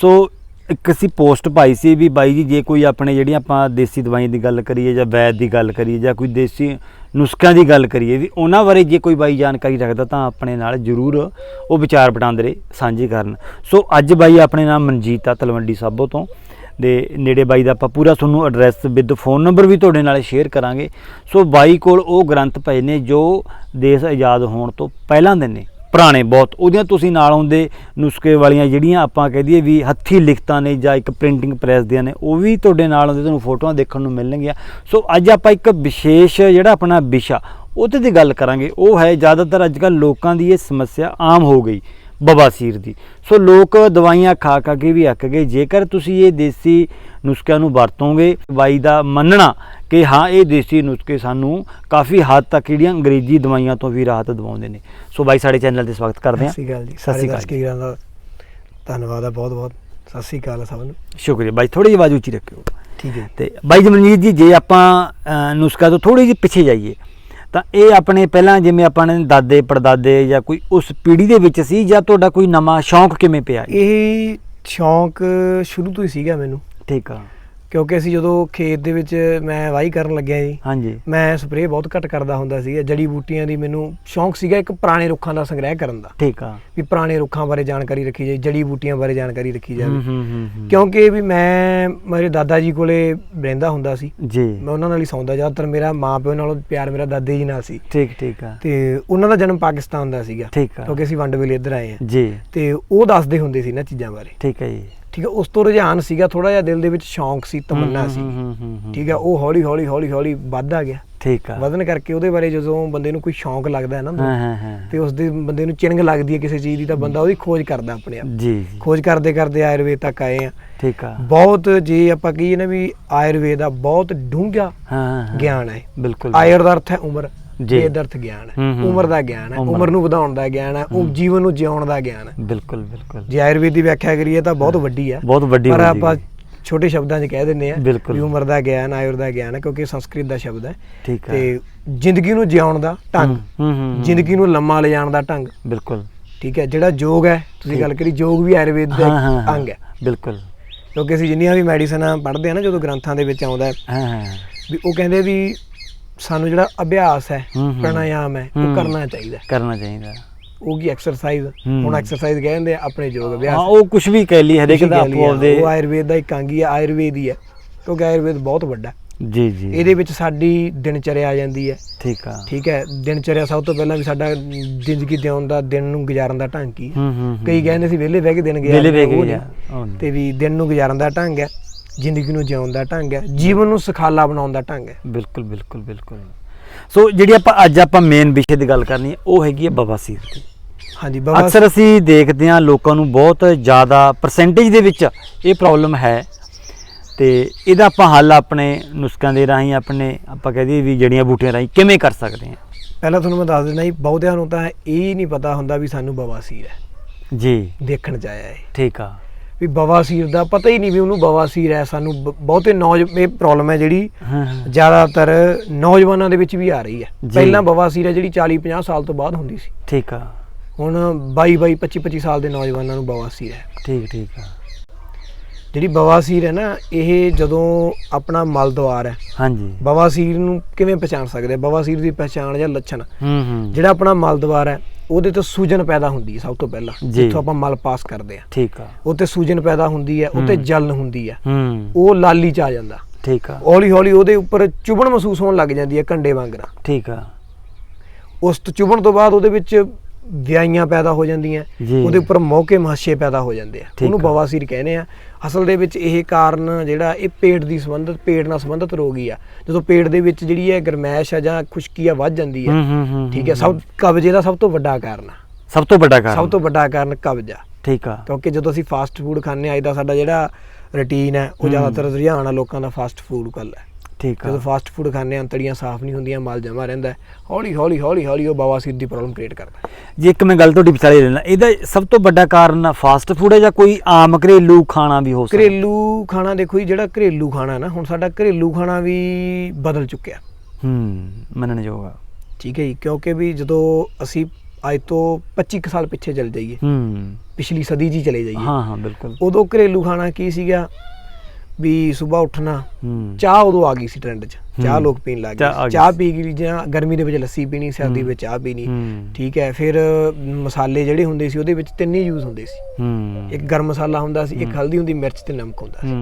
ਸੋ ਇੱਕ ਅਸੀਂ ਪੋਸਟ ਪਾਈ ਸੀ ਵੀ ਬਾਈ ਜੀ, ਜੇ ਕੋਈ ਆਪਣੇ ਜਿਹੜੀਆਂ ਆਪਾਂ ਦੇਸੀ ਦਵਾਈਆਂ ਦੀ ਗੱਲ ਕਰੀਏ ਜਾਂ ਵੈਦ ਦੀ ਗੱਲ ਕਰੀਏ ਜਾਂ ਕੋਈ ਦੇਸੀ ਨੁਸਖਿਆਂ ਦੀ ਗੱਲ ਕਰੀਏ ਵੀ ਉਹਨਾਂ ਬਾਰੇ ਜੇ ਕੋਈ ਬਾਈ ਜਾਣਕਾਰੀ ਰੱਖਦਾ ਤਾਂ ਆਪਣੇ ਨਾਲ ਜਰੂਰ ਉਹ ਵਿਚਾਰ ਵਟਾਂਦਰੇ ਸਾਂਝੇ ਕਰਨ। ਸੋ ਅੱਜ ਬਾਈ ਆਪਣੇ ਨਾਲ ਮਨਜੀਤ ਆ, ਤਲਵੰਡੀ ਸਾਬੋ ਤੋਂ। ਦੇ ਨੇੜੇ ਬਾਈ ਦਾ ਆਪਾਂ ਪੂਰਾ ਤੁਹਾਨੂੰ ਐਡਰੈਸ ਵਿਦ ਫੋਨ ਨੰਬਰ ਵੀ ਤੁਹਾਡੇ ਨਾਲ ਸ਼ੇਅਰ ਕਰਾਂਗੇ। ਸੋ ਬਾਈ ਕੋਲ ਉਹ ਗ੍ਰੰਥ ਪਏ ਨੇ ਜੋ ਦੇਸ਼ ਆਜ਼ਾਦ ਹੋਣ ਤੋਂ ਪਹਿਲਾਂ ਦੇ ਨੇ। ਪੁਰਾਣੇ ਬਹੁਤ। ਉਹਦੀਆਂ ਤੁਸੀਂ ਨਾਲ ਹੁੰਦੇ ਨੁਸਖੇ ਵਾਲੀਆਂ ਜਿਹੜੀਆਂ ਆਪਾਂ ਕਹਿ ਦਈਏ ਵੀ ਹੱਥੀ ਲਿਖਤਾਂ ਨੇ ਜਾਂ ਇੱਕ ਪ੍ਰਿੰਟਿੰਗ ਪ੍ਰੈਸ ਦੀਆਂ ਨੇ, ਉਹ ਵੀ ਤੁਹਾਡੇ ਨਾਲ ਹੁੰਦੇ ਤੁਹਾਨੂੰ ਫੋਟੋਆਂ ਦੇਖਣ ਨੂੰ ਮਿਲਣਗੀਆਂ। ਸੋ ਅੱਜ ਆਪਾਂ ਇੱਕ ਵਿਸ਼ੇਸ਼ ਜਿਹੜਾ ਆਪਣਾ ਵਿਸ਼ਾ, ਉਹਦੇ ਦੀ ਗੱਲ ਕਰਾਂਗੇ। ਉਹ ਹੈ ਜ਼ਿਆਦਾਤਰ ਅੱਜ ਕੱਲ੍ਹ ਲੋਕਾਂ ਦੀ ਇਹ ਸਮੱਸਿਆ ਆਮ ਹੋ ਗਈ ਬਵਾਸੀਰ ਦੀ। ਸੋ ਲੋਕ ਦਵਾਈਆਂ ਖਾ ਖਾ ਕੇ ਵੀ ਅੱਕ ਗਏ। ਜੇਕਰ ਤੁਸੀਂ ਇਹ ਦੇਸੀ ਨੁਸਖਿਆਂ ਨੂੰ ਵਰਤੋਗੇ, ਦਵਾਈ ਦਾ ਮੰਨਣਾ ਕਿ ਹਾਂ ਇਹ ਦੇਸੀ ਨੁਸਖੇ ਸਾਨੂੰ ਕਾਫੀ ਹੱਦ ਤੱਕ ਜਿਹੜੀਆਂ ਅੰਗਰੇਜ਼ੀ ਦਵਾਈਆਂ ਤੋਂ ਵੀ ਰਾਹਤ ਦਿਵਾਉਂਦੇ ਨੇ। ਸੋ ਬਾਈ ਸਾਡੇ ਚੈਨਲ ਤੇ ਸਵਾਗਤ ਕਰਦੇ ਹਾਂ। ਸਤਿ ਸ਼੍ਰੀ ਅਕਾਲ ਜੀ। ਸਤਿ ਸਾਰੇ ਅਕਾਲ ਦਾ ਧੰਨਵਾਦ ਹੈ ਬਹੁਤ ਬਹੁਤ ਸਤਿ ਸ਼੍ਰੀ ਅਕਾਲ ਸਭ ਨੂੰ। ਸ਼ੁਕਰੀਆ। ਬਾਈ ਥੋੜੀ ਜਿਹੀ ਆਵਾਜ਼ ਉੱਚੀ ਰੱਖਿਓ। ਠੀਕ ਹੈ। ਤੇ ਬਾਈ ਜਮਨਜੀਤ ਜੀ ਜੇ ਆਪਾਂ ਨੁਸਖਾ ਤੋਂ ਥੋੜੀ ਜਿਹੀ ਪਿੱਛੇ ਜਾਈਏ ਤਾਂ ਇਹ ਆਪਣੇ ਪਹਿਲਾਂ ਜਿਵੇਂ ਆਪਾਂ ਨੇ ਦਾਦੇ ਪੜਦਾਦੇ ਜਾਂ ਕੋਈ ਉਸ ਪੀੜ੍ਹੀ ਦੇ ਵਿੱਚ ਸੀ ਜਾਂ ਤੁਹਾਡਾ ਕੋਈ ਨਵਾਂ ਸ਼ੌਂਕ ਕਿਵੇਂ ਪਿਆ ਇਹ ਸ਼ੌਂਕ ਸ਼ੁਰੂ ਤੋਂ ਹੀ ਸੀਗਾ ਮੈਨੂੰ। ਠੀਕ ਆ। ਕਿਉਂਕਿ ਅਸੀਂ ਜਦੋਂ ਖੇਤ ਦੇ ਵਿੱਚ ਮੈਂ ਵਾਹੀ ਕਰਨ ਲੱਗਿਆ ਜੀ ਹਾਂਜੀ। ਮੈਂ ਸਪਰੇਅ ਬਹੁਤ ਘੱਟ ਕਰਦਾ ਹੁੰਦਾ ਸੀ ਜੜੀ ਬੂਟੀਆਂ ਦੀ ਮੈਨੂੰ ਸ਼ੌਂਕ ਸੀਗਾ ਇੱਕ ਪੁਰਾਣੇ ਰੁੱਖਾਂ ਦਾ ਸੰਗ੍ਰਹਿ ਕਰਨ ਦਾ। ਠੀਕ ਆ। ਵੀ ਪੁਰਾਣੇ ਰੁੱਖਾਂ ਬਾਰੇ ਜਾਣਕਾਰੀ ਰੱਖੀ ਜਾਏ ਜੜੀ ਬੂਟੀਆਂ ਬਾਰੇ ਜਾਣਕਾਰੀ ਰੱਖੀ ਜਾਵੇ। ਹੂੰ ਹੂੰ ਹੂੰ। ਕਿਉਂਕਿ ਵੀ ਮੈਂ ਮੇਰੇ ਦਾਦਾ ਜੀ ਕੋਲੇ ਰਹਿੰਦਾ ਹੁੰਦਾ ਸੀ। ਜੀ। ਮੈਂ ਉਹਨਾਂ ਨਾਲ ਹੀ ਸੌਂਦਾ ਜ਼ਿਆਦਾਤਰ ਮੇਰਾ ਮਾਂ ਪਿਓ ਨਾਲੋਂ ਪਿਆਰ ਮੇਰਾ ਦਾਦੇ ਜੀ ਨਾਲ ਸੀ। ਠੀਕ ਠੀਕ ਆ। ਤੇ ਉਹਨਾਂ ਦਾ ਜਨਮ ਪਾਕਿਸਤਾਨ ਦਾ ਸੀਗਾ। ਠੀਕ ਆ। ਕਿਉਂਕਿ ਅਸੀਂ ਵੰਡ ਵੇਲੇ ਇੱਧਰ ਆਏ ਆ। ਜੀ। ਤੇ ਉਹ ਦੱਸਦੇ ਹੁੰਦੇ ਸੀ ਨਾ ਚੀਜ਼ਾਂ ਬਾਰੇ। ਠੀਕ ਹੈ ਜੀ। ਠੀਕ ਹੈ ਉਸ ਤੋਂ ਰੁਝਾਨ ਸੀਗਾ ਥੋੜਾ ਜਿਹਾ ਦਿਲ ਦੇ ਵਿੱਚ ਸ਼ੌਂਕ ਸੀ ਤਮੰਨਾ ਸੀ। ਠੀਕ ਹੈ ਉਹ ਹੌਲੀ ਹੌਲੀ ਹੌਲੀ ਹੌਲੀ ਵੱਧਦਾ ਗਿਆ। ਠੀਕ ਆ। ਵਧਣ ਕਰਕੇ ਉਹਦੇ ਬਾਰੇ ਜਦੋਂ ਬੰਦੇ ਨੂੰ ਕੋਈ ਸ਼ੌਂਕ ਲੱਗਦਾ ਹੈ ਨਾ ਤੇ ਉਸ ਦੇ ਬੰਦੇ ਨੂੰ ਚਿੰਗ ਲੱਗਦੀ ਹੈ ਕਿਸੇ ਚੀਜ਼ ਦੀ ਤਾਂ ਬੰਦਾ ਉਹਦੀ ਖੋਜ ਕਰਦਾ ਆਪਣੇ ਆਪ। ਜੀ ਖੋਜ ਕਰਦੇ ਕਰਦੇ ਆਯੁਰਵੇਦ ਤੱਕ ਆਏ ਆ। ਠੀਕ ਆ। ਬਹੁਤ ਜੇ ਆਪਾਂ ਕਹੀਏ ਨਾ ਵੀ ਆਯੁਰਵੇਦ ਦਾ ਬਹੁਤ ਡੂੰਘਾ ਗਿਆਨ ਹੈ। ਬਿਲਕੁਲ। ਆਯੁਰ ਦਾ ਅਰਥ ਹੈ ਉਮਰ। ਅਰਥ ਗਿਆਨ ਹੂੰ। ਉਮਰ ਦਾ ਗਿਆਨ ਹੈ ਉਮਰ। ਨੂੰ ਵਧਾਉਣ ਦਾ ਗਿਆਨ ਹੈ ਉਹ ਜੀਵਨ ਨੂੰ ਜਿਉਣ ਦਾ ਗਿਆਨ ਹੈ। ਬਿਲਕੁਲ ਬਿਲਕੁਲ। ਜੇ ਆਯੁਰਵੇਦ ਦੀ ਵਿਆਖਿਆ ਕਰੀਏ ਤਾਂ ਬਹੁਤ ਵੱਡੀ ਹੈ। ਬਹੁਤ ਵੱਡੀ ਪਰ ਆਪਾਂ। ਛੋਟੇ ਸ਼ਬਦਾਂ 'ਚ ਕਹਿ ਦਿੰਦੇ ਆ। ਵੀ ਉਮਰ ਦਾ ਗਿਆਨ ਆਯੁਰ ਦਾ ਗਿਆਨ ਹੈ ਕਿਉਂਕਿ ਸੰਸਕ੍ਰਿਤ ਦਾ ਸ਼ਬਦ ਹੈ। ਠੀਕ ਤੇ ਜ਼ਿੰਦਗੀ ਨੂੰ ਜਿਉਣ ਦਾ ਢੰਗ ਹੂੰ ਹੂੰ ਹੂੰ, ਜ਼ਿੰਦਗੀ ਨੂੰ ਲੰਮਾ ਲਿਜਾਣ ਦਾ ਢੰਗ। ਬਿਲਕੁਲ। ਠੀਕ ਹੈ ਜਿਹੜਾ ਯੋਗ ਹੈ ਤੁਸੀਂ ਗੱਲ ਕਰੀ ਯੋਗ ਵੀ ਆਯੁਰਵੇਦ ਦਾ ਅੰਗ ਹੈ। ਬਿਲਕੁਲ। ਕਿਉਂਕਿ ਅਸੀਂ ਜਿੰਨੀਆਂ ਵੀ ਮੈਡੀਸਨਾਂ ਪੜ੍ਹਦੇ ਆ ਨਾ ਜਦੋਂ ਗ੍ਰੰਥਾਂ ਦੇ ਵਿੱਚ ਆਉਂਦਾ ਹੈ, ਹਾਂ ਹਾਂ। ਵੀ ਉਹ ਕਹਿੰਦੇ ਵੀ ਸਾਨੂੰ ਜਿਹੜਾ ਅਭਿਆਸ ਹੈ ਹੂੰ, ਹੂੰ। ਪ੍ਰਾਣਾਯਾਮ ਹੈ ਹੂੰ। ਉਹ ਕਰਨਾ ਚਾਹੀਦਾ ਹੈ। ਕਰਨਾ ਚਾਹੀਦਾ ਉਹ ਕੀ ਐਕਸਰਸਾਈਜ਼ ਹੂੰ। ਹੁਣ ਐਕਸਰਸਾਈਜ਼ ਕਹਿੰਦੇ ਆ ਆਪਣੇ ਯੋਗ ਹਾਂ ਅਭਿਆਸ ਉਹ ਕੁਝ ਵੀ ਕਹਿ ਲਈ ਹਰੇਕ ਦਾ ਆਪੋ ਆਪਦੇ ਉਹ ਆਯੁਰਵੇਦ ਦਾ ਇੱਕ ਅੰਗ ਹੀ ਹੈ ਆਯੁਰਵੇਦ ਹੀ ਹੈ ਕਿਉਂਕਿ ਆਯੁਰਵੇਦ ਬਹੁਤ ਵੱਡਾ ਹੈ। ਜੀ ਜੀ ਇਹਦੇ ਵਿੱਚ ਸਾਡੀ ਦਿਨਚਰਿਆ ਆ ਜਾਂਦੀ ਹੈ ਠੀਕ ਆ ਠੀਕ ਹੈ ਦਿਨਚਰਿਆ ਸਭ ਤੋਂ ਪਹਿਲਾਂ ਵੀ ਸਾਡਾ ਜ਼ਿੰਦਗੀ ਜਿਉਣ ਦਾ ਦਿਨ ਨੂੰ ਗੁਜ਼ਾਰਨ ਦਾ ਢੰਗ ਕੀ ਹੈ ਹੂੰ ਹੂੰ ਹੂੰ। ਕਈ ਕਹਿੰਦੇ ਸੀ ਵਿਹਲੇ ਬਹਿ ਕੇ ਦਿਨ ਗਿਆ ਵੇਲੇ ਵੇਖ ਗਿਆ ਉਹ ਨਹੀਂ। ਤੇ ਵੀ ਦਿਨ ਨੂੰ ਗੁਜ਼ਾਰਨ ਦਾ ਢੰਗ ਹੈ ਜ਼ਿੰਦਗੀ ਨੂੰ ਜਿਉਣ ਦਾ ਢੰਗ ਹੈ ਜੀਵਨ ਨੂੰ ਸੁਖਾਲਾ ਬਣਾਉਣ ਦਾ ਢੰਗ ਹੈ। ਬਿਲਕੁਲ ਬਿਲਕੁਲ ਬਿਲਕੁਲ। ਸੋ ਜਿਹੜੀ ਆਪਾਂ ਅੱਜ ਆਪਾਂ ਮੇਨ ਵਿਸ਼ੇ ਦੀ ਗੱਲ ਕਰਨੀ ਹੈ ਉਹ ਹੈਗੀ ਹੈ ਬਵਾਸੀਰ ਦੀ। ਹਾਂਜੀ ਬਾਬਾ ਅਕਸਰ ਅਸੀਂ ਦੇਖਦੇ ਹਾਂ ਲੋਕਾਂ ਨੂੰ ਬਹੁਤ ਜ਼ਿਆਦਾ ਪਰਸੈਂਟੇਜ ਦੇ ਵਿੱਚ ਇਹ ਪ੍ਰੋਬਲਮ ਹੈ। ਤੇ ਇਹਦਾ ਆਪਾਂ ਹੱਲ ਆਪਣੇ ਨੁਸਖਿਆਂ ਦੇ ਰਾਹੀਂ ਆਪਣੇ ਆਪਾਂ ਕਹਿ ਦਈਏ ਵੀ ਜੜੀਆਂ ਬੂਟੀਆਂ ਰਾਹੀਂ ਕਿਵੇਂ ਕਰ ਸਕਦੇ ਹਾਂ। ਪਹਿਲਾਂ ਤੁਹਾਨੂੰ ਮੈਂ ਦੱਸ ਦਿੰਦਾ ਜੀ ਬਹੁਤਿਆਂ ਨੂੰ ਤਾਂ ਇਹ ਨਹੀਂ ਪਤਾ ਹੁੰਦਾ ਵੀ ਸਾਨੂੰ ਬਵਾਸੀਰ ਹੈ। ਜੀ। ਦੇਖਣ ਚ ਆਇਆ ਹੈ। ਠੀਕ ਆ। ਵੀ ਬਵਾਸੀਰ ਦਾ ਪਤਾ ਹੀ ਨਹੀਂ ਵੀ ਉਹਨੂੰ ਬਵਾਸੀਰ ਹੈ ਸਾਨੂੰ ਬ- ਬਹੁਤੇ ਨੌਜ ਇਹ ਪ੍ਰੋਬਲਮ ਹੈ ਜਿਹੜੀ ਹਾਂ ਹਾਂ। ਜ਼ਿਆਦਾਤਰ ਨੌਜਵਾਨਾਂ ਦੇ ਵਿੱਚ ਵੀ ਆ ਰਹੀ ਹੈ। ਜੀ। ਪਹਿਲਾਂ ਬਵਾਸੀਰ ਹੈ ਜਿਹੜੀ 40 50 ਸਾਲ ਤੋਂ ਬਾਅਦ ਹੁੰਦੀ ਸੀ। ਠੀਕ ਆ। ਹੁਣ 22 22 25 25 ਸਾਲ ਦੇ ਨੌਜਵਾਨਾਂ ਨੂੰ ਬਵਾਸੀਰ ਹੈ। ਠੀਕ ਠੀਕ ਆ। ਜਿਹੜੀ ਬਵਾਸੀਰ ਹੈ ਨਾ ਇਹ ਜਦੋਂ ਆਪਣਾ ਮਲ ਦੁਆਰ ਹੈ ਹਾਂਜੀ। ਬਵਾਸੀਰ ਨੂੰ ਕਿਵੇਂ ਪਛਾਣ ਸਕਦੇ ਆ? ਬਵਾਸੀਰ ਦੀ ਪਛਾਣ ਜਾਂ ਲੱਛਣ? ਹੂੰ ਹੂੰ। ਜਿਹੜਾ ਆਪਣਾ ਮਲ ਦੁਆਰ ਹੈ ਉਹਦੇ ਤੋਂ ਸੂਜਨ ਪੈਦਾ ਹੁੰਦੀ ਹੈ ਸਭ ਤੋਂ ਪਹਿਲਾਂ। ਜਿੱਥੋਂ ਆਪਾਂ ਮਲ ਪਾਸ ਕਰਦੇ ਆ। ਠੀਕ ਆ। ਉਹ ਤੇ ਸੂਜਨ ਪੈਦਾ ਹੁੰਦੀ ਹੈ ਉਹ ਤੇ ਹੂੰ। ਜਲਨ ਹੁੰਦੀ ਹੈ। ਹੂੰ। ਉਹ ਲਾਲੀ ਚ ਆ ਜਾਂਦਾ। ਠੀਕ ਆ। ਹੌਲੀ ਹੌਲੀ ਉਹਦੇ ਉੱਪਰ ਚੁਭਣ ਮਹਿਸੂਸ ਹੋਣ ਲੱਗ ਜਾਂਦੀ ਹੈ ਕੰਡੇ ਵਾਂਗਰਾ। ਠੀਕ ਆ। ਉਸ ਤੋਂ ਚੁਭਣ ਤੋਂ ਬਾਅਦ ਉਹਦੇ ਵਿੱਚ ਵਿਆਈਆਂ ਪੈਦਾ ਹੋ ਜਾਂਦੀਆਂ। ਉਹਦੇ ਉੱਪਰ ਮੌਕੇ ਮਹਾਸ਼ੇ ਪੈਦਾ ਹੋ ਜਾਂਦੇ ਆ। ਉਹਨੂੰ। ਬਵਾਸੀਰ ਕਹਿੰਦੇ ਆ। ਅਸਲ ਦੇ ਵਿੱਚ ਇਹ ਕਾਰਨ ਜਿਹੜਾ ਇਹ ਪੇਟ ਦੀ ਸੰਬੰਧਿਤ ਪੇਟ ਨਾਲ ਸੰਬੰਧਿਤ ਰੋਗ ਹੀ ਆ। ਜਦੋਂ ਪੇਟ ਦੇ ਵਿੱਚ ਜਿਹੜੀ ਹੈ ਗਰਮੈਸ਼ ਆ ਜਾਂ ਖੁਸ਼ਕੀ ਆ ਵੱਧ ਜਾਂਦੀ ਹੂੰ ਠੀਕ ਹੈ ਸਭ ਕਬਜ਼ੇ ਦਾ ਸਭ ਤੋਂ ਵੱਡਾ ਕਾਰਨ ਆ। ਸਭ ਤੋਂ ਵੱਡਾ ਕਾਰਨ। ਸਭ ਤੋਂ ਵੱਡਾ ਕਾਰਨ ਕਬਜ਼। ਆ ਠੀਕ ਆ। ਕਿਉਂਕਿ ਜਦੋਂ ਅਸੀਂ ਫਾਸਟ ਫੂਡ ਖਾਂਦੇ ਆ ਇਹਦਾ ਸਾਡਾ ਜਿਹੜਾ ਰੁਟੀਨ ਹੈ ਉਹ। ਜ਼ਿਆਦਾਤਰ ਰੁਝਾਨ ਆ ਲੋਕਾਂ ਦਾ ਫਾਸਟ ਫੂਡ ਕੱਲ ਹੈ ਠੀਕ ਆ। ਜਦੋਂ ਫਾਸਟ ਫੂਡ ਖਾਂਦੇ ਆ ਅੰਤੜੀਆਂ ਸਾਫ਼ ਨਹੀਂ ਹੁੰਦੀਆਂ ਮਲ ਜਮਾ ਰਹਿੰਦਾ। ਹੌਲੀ ਹੌਲੀ ਹੌਲੀ ਹੌਲੀ ਉਹ ਬਵਾਸੀਰ ਦੀ ਪ੍ਰੋਬਲਮ ਕ੍ਰੀਏਟ ਕਰਦਾ। ਜੇ ਇੱਕ ਮੈਂ ਗੱਲ ਤੁਹਾਡੀ ਵਿਚਾਲੇ ਲੈਣਾ ਇਹਦਾ ਸਭ ਤੋਂ ਵੱਡਾ ਕਾਰਨ ਫਾਸਟ ਫੂਡ ਹੈ ਜਾਂ ਕੋਈ ਆਮ ਘਰੇਲੂ ਖਾਣਾ ਵੀ ਹੋ ਸਕਦਾ? ਘਰੇਲੂ ਖਾਣਾ ਦੇਖੋ ਜੀ ਜਿਹੜਾ ਘਰੇਲੂ ਖਾਣਾ ਨਾ ਹੁਣ ਸਾਡਾ ਘਰੇਲੂ ਖਾਣਾ ਵੀ ਬਦਲ ਚੁੱਕਿਆ ਹੂੰ। ਮੰਨਣਯੋਗ ਆ। ਠੀਕ ਹੈ ਜੀ ਕਿਉਂਕਿ ਵੀ ਜਦੋਂ ਅਸੀਂ ਅੱਜ ਤੋਂ 25 ਕੁ ਸਾਲ ਪਿੱਛੇ ਚਲ ਜਾਈਏ ਹੂੰ। ਪਿਛਲੀ ਸਦੀ ਹੀ ਚਲੇ ਜਾਈਏ ਹਾਂ ਹਾਂ ਬਿਲਕੁਲ। ਉਦੋਂ ਘਰੇਲੂ ਖਾਣਾ ਕੀ ਸੀਗਾ? ਵੀ ਸਵੇਰ ਉੱਠਣਾ ਚਾਹ ਉਦੋਂ ਆ ਗਈ ਸੀ ਟ੍ਰੈਂਡ 'ਚ। ਚਾਹ। ਲੋਕ ਪੀਣ ਲੱਗ ਚਾਹ ਗਏ। ਪੀ ਗਈ ਜਾਂ ਗਰਮੀ ਦੇ ਵਿੱਚ ਲੱਸੀ ਪੀਣੀ ਸਰਦੀ। ਵਿੱਚ ਚਾਹ ਪੀਣੀ ਠੀਕ ਹੈ ਫਿਰ ਮਸਾਲੇ ਜਿਹੜੇ ਹੁੰਦੇ ਸੀ ਉਹਦੇ ਵਿੱਚ ਤਿੰਨ ਹੀ ਯੂਜ਼ ਹੁੰਦੇ ਸੀ। ਇੱਕ ਗਰਮ ਮਸਾਲਾ ਹੁੰਦਾ ਸੀ ਇੱਕ। ਹਲਦੀ ਹੁੰਦੀ ਮਿਰਚ ਤੇ ਨਮਕ ਹੁੰਦਾ ਸੀ।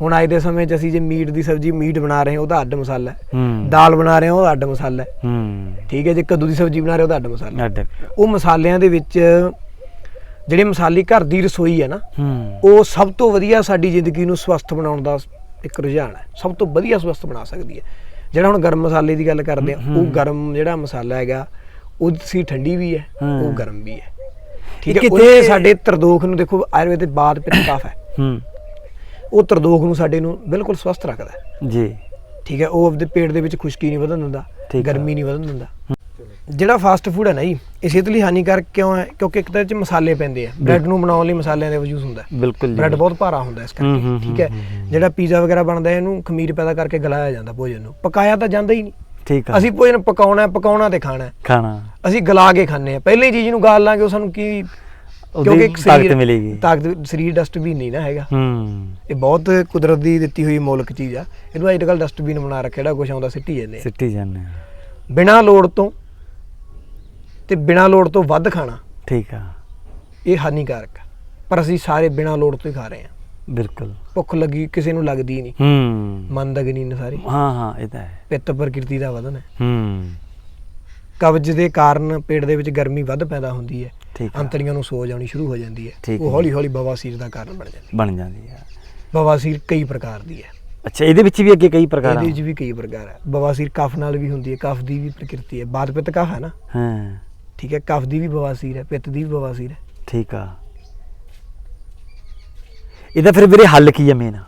ਹੁਣ ਅੱਜ ਦੇ ਸਮੇਂ 'ਚ ਅਸੀਂ ਜੇ ਮੀਟ ਦੀ ਸਬਜ਼ੀ ਮੀਟ ਬਣਾ ਰਹੇ ਹਾਂ ਉਹਦਾ ਅੱਡ ਮਸਾਲਾ ਹੈ। ਦਾਲ ਬਣਾ ਰਹੇ ਹਾਂ ਉਹਦਾ ਅੱਡ ਮਸਾਲਾ ਹੈ। ਠੀਕ ਹੈ ਜੇ ਕੱਦੂ ਦੀ ਸਬਜ਼ੀ ਬਣਾ ਰਹੇ ਉਹਦਾ ਅੱਡ ਮਸਾਲਾ ਉਹ ਮਸਾਲਿਆਂ ਦੇ ਵਿੱਚ ਜਿਹੜੇ ਮਸਾਲੇ ਘਰ ਦੀ ਰਸੋਈ ਹੈ ਨਾ ਹੂੰ। ਉਹ ਸਭ ਤੋਂ ਵਧੀਆ ਸਾਡੀ ਜ਼ਿੰਦਗੀ ਨੂੰ ਸਵਸਥ ਬਣਾਉਣ ਦਾ ਇੱਕ ਰੁਝਾਨ ਹੈ। ਸਭ ਤੋਂ ਵਧੀਆ ਸਵਸਥ ਬਣਾ ਸਕਦੀ ਹੈ। ਜਿਹੜਾ ਹੁਣ ਗਰਮ ਮਸਾਲੇ ਦੀ ਗੱਲ ਕਰਦੇ ਆ ਉਹ। ਗਰਮ ਜਿਹੜਾ ਮਸਾਲਾ ਹੈਗਾ ਉਹ ਸੀ ਠੰਡੀ ਵੀ ਹੈ। ਉਹ ਗਰਮ ਵੀ ਹੈ। ਠੀਕ ਹੈ ਕਿਤੇ- ਸਾਡੇ ਤਰਦੋਖ ਨੂੰ ਦੇਖੋ ਆਯੁਰਵੇਦ ਦੇ ਬਾਤ ਪਿੱਤ ਕਫ ਹੈ। ਹੂੰ। ਉਹ ਤਰਦੋਖ ਨੂੰ ਸਾਡੇ ਨੂੰ ਬਿਲਕੁਲ ਸਵਸਥ ਰੱਖਦਾ ਜੀ। ਠੀਕ ਹੈ ਉਹ ਆਪਦੇ ਪੇਟ ਦੇ ਵਿੱਚ ਖੁਸ਼ਕੀ ਨਹੀਂ ਵਧਣ ਦਿੰਦਾ। ਗਰਮੀ ਨਹੀਂ ਵਧਣ ਦਿੰਦਾ। ਜਿਹੜਾ ਫਾਸਟ ਫੂਡ ਹੈ ਨਾ ਜੀ ਇਹ ਸਿਹਤ ਲਈ ਹਾਨੀਕਾਰਕ ਕਿਉਂ ਹੈ? ਕਿਉਂਕਿ ਇੱਕ ਤਾਂ ਇਹ ਚ ਮਸਾਲੇ ਪੈਂਦੇ ਆ। ਬ੍ਰੈਡ ਨੂੰ ਬਣਾਉਣ ਲਈ ਮਸਾਲਿਆਂ ਦਾ ਯੂਜ਼ ਹੁੰਦਾ ਹੈ। ਬਿਲਕੁਲ ਜੀ। ਬ੍ਰੈਡ ਬਹੁਤ ਭਾਰਾ ਹੁੰਦਾ ਇਸ ਕਰਕੇ ਠੀਕ ਹੈ। ਜਿਹੜਾ ਪੀਜ਼ਾ ਵਗੈਰਾ ਬਣਦਾ ਹੈ ਇਹਨੂੰ ਖਮੀਰ ਪੈਦਾ ਕਰਕੇ ਗਲਾਇਆ ਜਾਂਦਾ ਭੋਜਨ ਨੂੰ। ਪਕਾਇਆ ਤਾਂ ਜਾਂਦਾ ਹੀ ਨਹੀਂ। ਠੀਕ ਆ। ਅਸੀਂ ਭੋਜਨ ਪਕਾਉਣਾ ਹੈ ਪਕਾਉਣਾ ਤੇ ਖਾਣਾ ਹੈ। ਖਾਣਾ। ਅਸੀਂ ਗਲਾ ਕੇ ਖਾਂਦੇ ਆ ਪਹਿਲੀ ਚੀਜ਼ ਨੂੰ ਗਾਲ ਲਾਂਗੇ ਉਹ ਸਾਨੂੰ ਕੀ ਉਹਦੀ ਤਾਕਤ ਮਿਲੇਗੀ। ਤਾਕਤ ਸਰੀਰ ਡਸਟਬਿਨ ਨਹੀਂ ਨਾ ਹੈਗਾ। ਹੂੰ। ਇਹ ਬਹੁਤ ਕੁਦਰਤ ਦੀ ਦਿੱਤੀ ਹੋਈ ਮੌਲਕ ਚੀਜ਼ ਆ। ਇਹਨੂੰ ਅੱਜ ਕੱਲ੍ਹ ਡਸਟਬਿਨ ਬਣਾ ਰੱਖਿਆ ਜਿਹੜਾ ਕੁਝ ਆਉਂਦਾ ਸਿੱਟੀ ਜਾਂਦੇ ਸਿੱਟੀ ਜਾਂਦੇ ਬਿਨਾਂ ਲੋੜ ਤੋਂ ਤੇ ਬਿਨਾਂ ਲੋੜ ਤੋਂ ਵੱਧ ਖਾਣਾ। ਠੀਕ ਆ। ਇਹ ਹਾਨੀਕਾਰਕ ਆ। ਪਰ ਅਸੀਂ ਸਾਰੇ ਬਿਨਾਂ ਲੋੜ ਤੋਂ ਹੀ ਖਾ ਰਹੇ ਹਾਂ ਬਿਲਕੁਲ। ਭੁੱਖ ਲੱਗੀ ਕਿਸੇ ਨੂੰ ਲੱਗਦੀ ਨਹੀਂ। ਹੂੰ। ਮਨ ਦਾ ਗਨੀਨ ਸਾਰੇ। ਹਾਂ ਹਾਂ ਇਹ ਤਾਂ ਹੈ। ਪਿੱਤ ਪ੍ਰਕਿਰਤੀ ਦਾ ਵਧਨ ਹੈ। ਹੂੰ। ਕਬਜ਼ ਦੇ ਕਾਰਨ ਪੇਟ ਦੇ ਵਿੱਚ ਗਰਮੀ ਵੱਧ ਪੈਦਾ ਹੁੰਦੀ ਹੈ। ਠੀਕ ਆ। ਅੰਤੜੀਆਂ ਨੂੰ ਸੋਜ ਆਉਣੀ ਸ਼ੁਰੂ ਹੋ ਜਾਂਦੀ ਹੈ। ਠੀਕ ਉਹ ਹੈ। ਹੌਲੀ ਹੌਲੀ ਬਵਾਸੀਰ ਦਾ ਕਾਰਨ ਬਣ ਜਾਂਦੀ। ਬਣ ਜਾਂਦੀ ਆ ਹੈ ਬਵਾਸੀਰ ਕਈ ਪ੍ਰਕਾਰ ਦੀ ਹੈ। ਅੱਛਾ ਇਹਦੇ ਵਿੱਚ ਵੀ ਅੱਗੇ ਕਈ ਪ੍ਰਕਾਰ ਆ। ਇਹਦੇ ਵਿੱਚ ਵੀ ਕਈ ਪ੍ਰਕਾਰ ਹੈ ਬਵਾਸੀਰ ਕਫ ਨਾਲ ਵੀ ਹੁੰਦੀ ਹੈ ਕਫ ਦੀ ਵੀ ਪ੍ਰਕਿਰਤੀ ਹੈ। ਬਾਤ ਪਿੱਤ ਕਫ ਹੈ ਨਾ। ਹਾਂ। ਠੀਕ ਹੈ ਕਫ ਦੀ ਵੀ ਬਵਾਸੀਰ ਹੈ ਪਿੱਤ ਦੀ ਵੀ ਬਵਾਸੀਰ ਹੈ। ਠੀਕ ਆ। ਇਹਦਾ ਫਿਰ ਵੀਰੇ ਹੱਲ ਕੀ ਹੈ ਮੇਨ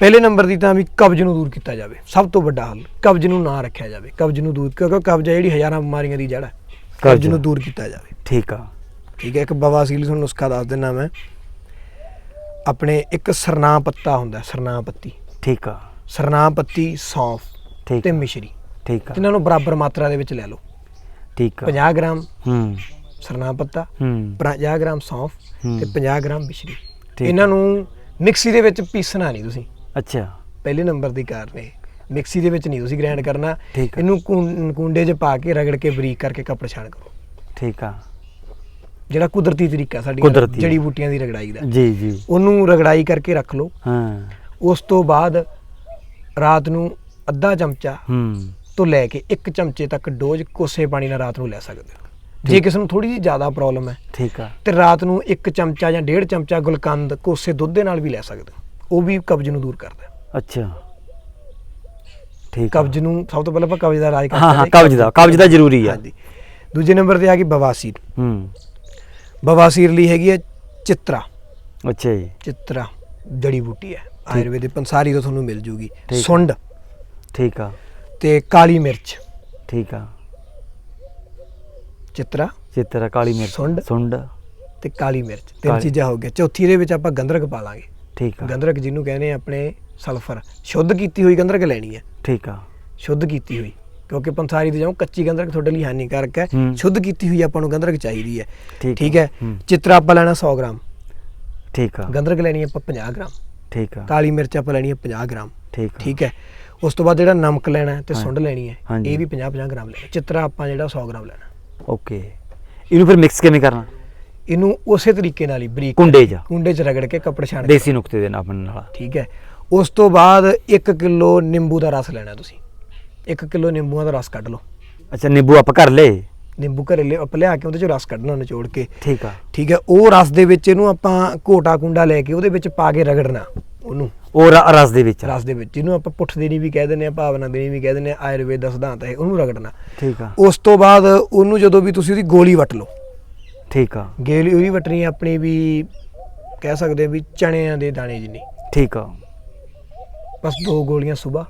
ਪਹਿਲੇ ਨੰਬਰ ਦੀ ਤਾਂ ਵੀ ਕਬਜ਼ ਨੂੰ ਦੂਰ ਕੀਤਾ ਜਾਵੇ ਸਭ ਤੋਂ ਵੱਡਾ ਹੱਲ ਕਬਜ਼ ਨੂੰ ਨਾ ਰੱਖਿਆ ਜਾਵੇ ਕਬਜ਼ ਨੂੰ ਦੂਰ ਕਿਉਂਕਿ ਕਬਜ਼ ਜਿਹੜੀ ਹਜ਼ਾਰਾਂ ਬਿਮਾਰੀਆਂ ਦੀ ਜੜ ਹੈ ਕਬਜ਼। ਨੂੰ ਦੂਰ ਕੀਤਾ ਜਾਵੇ। ਠੀਕ ਆ। ਠੀਕ ਹੈ ਇੱਕ ਬਵਾਸੀਰ ਲਈ ਤੁਹਾਨੂੰ ਨੁਸਖਾ ਦੱਸ ਦਿੰਦਾ ਮੈਂ। ਆਪਣੇ ਇੱਕ ਸਰਨਾ ਪੱਤਾ ਹੁੰਦਾ ਸਰਨਾ ਪੱਤੀ। ਠੀਕ ਆ। ਸਰਨਾ ਪੱਤੀ ਸੌਂਫ ਤੇ ਮਿਸ਼ਰੀ। ਠੀਕ ਆ। ਇਹਨਾਂ ਨੂੰ ਬਰਾਬਰ ਮਾਤਰਾ ਦੇ ਵਿੱਚ ਲੈ ਲਓ। ਠੀਕ ਆ। 50 ਗ੍ਰਾਮ ਹੂੰ। ਸਰਨਾ ਪੱਤਾ ਹੂੰ। 50 ਗ੍ਰਾਮ ਸੌਂਫ ਹੂੰ। ਤੇ 50 ਗ੍ਰਾਮ ਮਿਸ਼ਰੀ ਠੀਕ। ਇਹਨਾਂ ਨੂੰ ਮਿਕਸੀ ਦੇ ਵਿੱਚ ਪੀਸਣਾ ਨਹੀਂ ਤੁਸੀਂ। ਅੱਛਾ। ਪਹਿਲੇ ਨੰਬਰ ਦੀ ਕਾਰਨ ਇਹ। ਮਿਕਸੀ ਦੇ ਵਿੱਚ ਨਹੀਂ ਤੁਸੀਂ ਗ੍ਰਾਈਂਡ ਕਰਨਾ। ਠੀਕ ਆ। ਇਹਨੂੰ ਕੂੰ- ਕੂੰਡੇ 'ਚ ਪਾ ਕੇ ਰਗੜ ਕੇ ਬਰੀਕ ਕਰਕੇ ਕੱਪੜ ਛਾਣ ਕਰੋ। ਠੀਕ ਆ। ਜਿਹੜਾ ਕੁਦਰਤੀ ਤਰੀਕਾ ਸਾਡੀ ਕੁਦਰਤੀ। ਜੜੀ ਬੂਟੀਆਂ ਦੀ ਰਗੜਾਈ ਦਾ। ਜੀ ਜੀ। ਉਹਨੂੰ ਰਗੜਾਈ ਕਰਕੇ ਰੱਖ ਲਓ। ਹਾਂ। ਉਸ ਤੋਂ ਬਾਅਦ ਰਾਤ ਨੂੰ ਅੱਧਾ ਚਮਚਾ ਹੂੰ। ਤੋਂ ਲੈ ਕੇ ਇੱਕ ਚਮਚੇ ਤੱਕ ਡੋਜ਼ ਕੋਸੇ ਪਾਣੀ ਨਾਲ ਰਾਤ ਨੂੰ ਲੈ ਸਕਦੇ ਹੋ। ਜੇ ਕਿਸੇ ਨੂੰ ਥੋੜੀ ਜਿਹੀ ਜ਼ਿਆਦਾ ਪ੍ਰੋਬਲਮ ਹੈ ਠੀਕ ਆ। ਤੇ ਰਾਤ ਨੂੰ ਇੱਕ ਚਮਚਾ ਜਾਂ ਡੇਢ ਚਮਚਾ ਗੁਲਕੰਦ ਕੋਸੇ ਦੁੱਧ ਦੇ ਨਾਲ ਵੀ ਲੈ ਸਕਦੇ ਹੋ। ਉਹ ਵੀ ਕਬਜ਼ ਨੂੰ ਦੂਰ ਕਰਦਾ ਹੈ। ਅੱਛਾ। ਠੀਕ। ਕਬਜ਼ ਨੂੰ ਸਭ ਤੋਂ ਪਹਿਲਾਂ ਆਪਾਂ ਕਬਜ਼ ਦਾ ਇਲਾਜ ਹਾਂ, ਹਾਂ, ਕਰਦੇ ਕਬਜ਼ ਦਾ- ਕਬਜ਼ ਦਾ ਜ਼ਰੂਰੀ ਆ। ਹਾਂਜੀ। ਦੂਜੇ ਨੰਬਰ ਤੇ ਆ ਗਈ ਬਵਾਸੀਰ। ਹੂੰ। ਬਵਾਸੀਰ ਲਈ ਹੈਗੀ ਹੈ ਚਿੱਤਰਾ। ਅੱਛਾ ਜੀ। ਚਿੱਤਰਾ ਜੜੀ ਬੂਟੀ ਹੈ। ਆਯੁਰਵੇਦ ਦੀ ਪੰਸਾਰੀ ਤੋਂ ਤੁਹਾਨੂੰ ਮਿਲ ਜੂਗੀ। ਸੁੰਡ। ਠੀਕ ਆ। ਤੇ ਕਾਲੀ ਮਿਰਚ। ਠੀਕ ਆ। ਚਿੱਤਰਾ। ਚਿੱਤਰਾ ਕਾਲੀ ਮਿਰਚ। ਸੁੰਡ। ਸੁੰਡ। ਤੇ ਕਾਲੀ ਮਿਰਚ। ਤਿੰਨ ਕਾਲੀ- ਚੀਜ਼ਾਂ ਹੋ ਗਈਆਂ। ਚੌਥੀ ਦੇ ਵਿੱਚ ਆਪਾਂ ਗੰਧਰਕ ਪਾ ਲਾਂਗੇ। ਠੀਕ ਆ। ਗੰਧਰਕ ਜਿਹਨੂੰ ਕਹਿੰਦੇ ਆ ਆਪਣੇ ਸਲਫਰ। ਸ਼ੁੱਧ ਕੀਤੀ ਹੋਈ ਗੰਧਰਕ ਲੈਣੀ ਹੈ ਠੀਕ ਆ। ਸ਼ੁੱਧ ਕੀਤੀ ਹੋਈ। ਕਿਉਂਕਿ ਪੰਸਾਰੀ ਤੇ ਜਾਉ ਕੱਚੀ ਗੰਧਰਕ ਤੁਹਾਡੇ ਲਈ ਹਾਨੀਕਾਰਕ ਹੈ। ਹੂੰ। ਸ਼ੁੱਧ ਕੀਤੀ ਹੋਈ ਆਪਾਂ ਨੂੰ ਗੰਧਰਕ ਚਾਹੀਦੀ ਹੈ। ਠੀਕ। ਹੈ? ਹੂੰ। ਚਿੱਤਰਾ ਆਪਾਂ ਲੈਣਾ 100 ਗ੍ਰਾਮ। ਠੀਕ ਆ। ਗੰਧਰਕ ਲੈਣੀ ਆਪਾਂ 50 ਗ੍ਰਾਮ। ਠੀਕ ਆ। ਕਾਲੀ ਮਿਰਚ ਆਪਾਂ ਲੈਣੀ ਹੈ 50 ਗ੍ਰਾਮ। ਠੀਕ ਆ। ਠੀਕ ਹੈ। ਉਸ ਤੋਂ ਬਾਅਦ ਜਿਹੜਾ ਨਮਕ ਲੈਣਾ ਹੈ। ਤੇ। ਸੁੰਡ ਲੈਣੀ ਹੈ ਹਾਂਜੀ। ਇਹ ਵੀ 50 50 ਗ੍ਰਾਮ ਲੈਣਾ। ਚਿੱਤਰਾ ਆਪਾਂ ਜਿਹੜਾ 100 ਗ੍ਰਾਮ ਲੈਣਾ। ਓਕੇ। ਇਹਨੂੰ ਫਿਰ ਮਿਕਸ ਕਿਵੇਂ ਕਰਨਾ? ਇਹਨੂੰ ਉਸੇ ਤਰੀਕੇ ਨਾਲ ਹੀ ਬਰੀਕ ਕੁੰਡੇ 'ਚ। ਕੁੰਡੇ 'ਚ ਰਗੜ ਕੇ ਕੱਪੜ ਛਾਣ ਕੇ। ਦੇਸੀ ਨੁਕਤੇ ਦੇ ਨਾਲ ਨਾਲ। ਠੀਕ ਹੈ। ਉਸ ਤੋਂ ਬਾਅਦ 1 ਕਿਲੋ ਨਿੰਬੂ ਦਾ ਰਸ ਲੈਣਾ ਤੁਸੀਂ। 1 ਕਿਲੋ ਨਿੰਬੂਆਂ ਦਾ ਰਸ ਕੱਢ ਲਓ। ਅੱਛਾ ਨਿੰਬੂ ਆਪਾਂ ਘਰ ਲਏ? ਨਿੰਬੂ ਘਰੇ ਲਿਆ ਆਪਾਂ ਲਿਆ ਕੇ ਉਹਦੇ ਚੋਂ ਰਸ ਕੱਢਣਾ ਨਿਚੋੜ ਕੇ। ਠੀਕ ਆ। ਠੀਕ ਹੈ। ਉਹ ਰਸ ਦੇ ਵਿੱਚ ਇਹਨੂੰ ਆਪਾਂ ਘੋਟਾ ਕੁੰਡਾ ਲੈ ਕੇ ਉਹਦੇ ਵਿੱਚ ਪਾ ਕੇ ਰਗੜਨਾ ਉਹਨੂੰ। ਉਹ ਰ- ਰਸ ਦੇ ਵਿੱਚ ਰਸ ਦੇ ਵਿੱਚ ਜਿਹਨੂੰ ਆਪਾਂ ਪੁੱਠ ਦੇਣੀ ਵੀ ਕਹਿ ਦਿੰਦੇ ਆ ਭਾਵਨਾ ਦੇਣੀ ਵੀ ਕਹਿ ਦਿੰਦੇ ਆ ਆਯੁਰਵੇਦ ਦਾ ਸਿਧਾਂਤ ਹੈ ਉਹਨੂੰ ਰਗੜਨਾ। ਠੀਕ ਆ। ਉਸ ਤੋਂ ਬਾਅਦ ਉਹਨੂੰ ਜਦੋਂ ਵੀ ਤੁਸੀਂ ਉਹਦੀ ਗੋਲੀ ਵਟ ਲਓ। ਠੀਕ ਆ। ਗੋਲੀ ਉਹਦੀ ਵਟਣੀ ਆਪਣੀ ਵੀ ਕਹਿ ਸਕਦੇ ਆ ਵੀ ਚਣਿਆਂ ਦੇ ਦਾਣੇ ਜਿੰਨੀ। ਠੀਕ ਆ। ਬਸ ਦੋ ਗੋਲੀਆਂ ਸਵੇਰ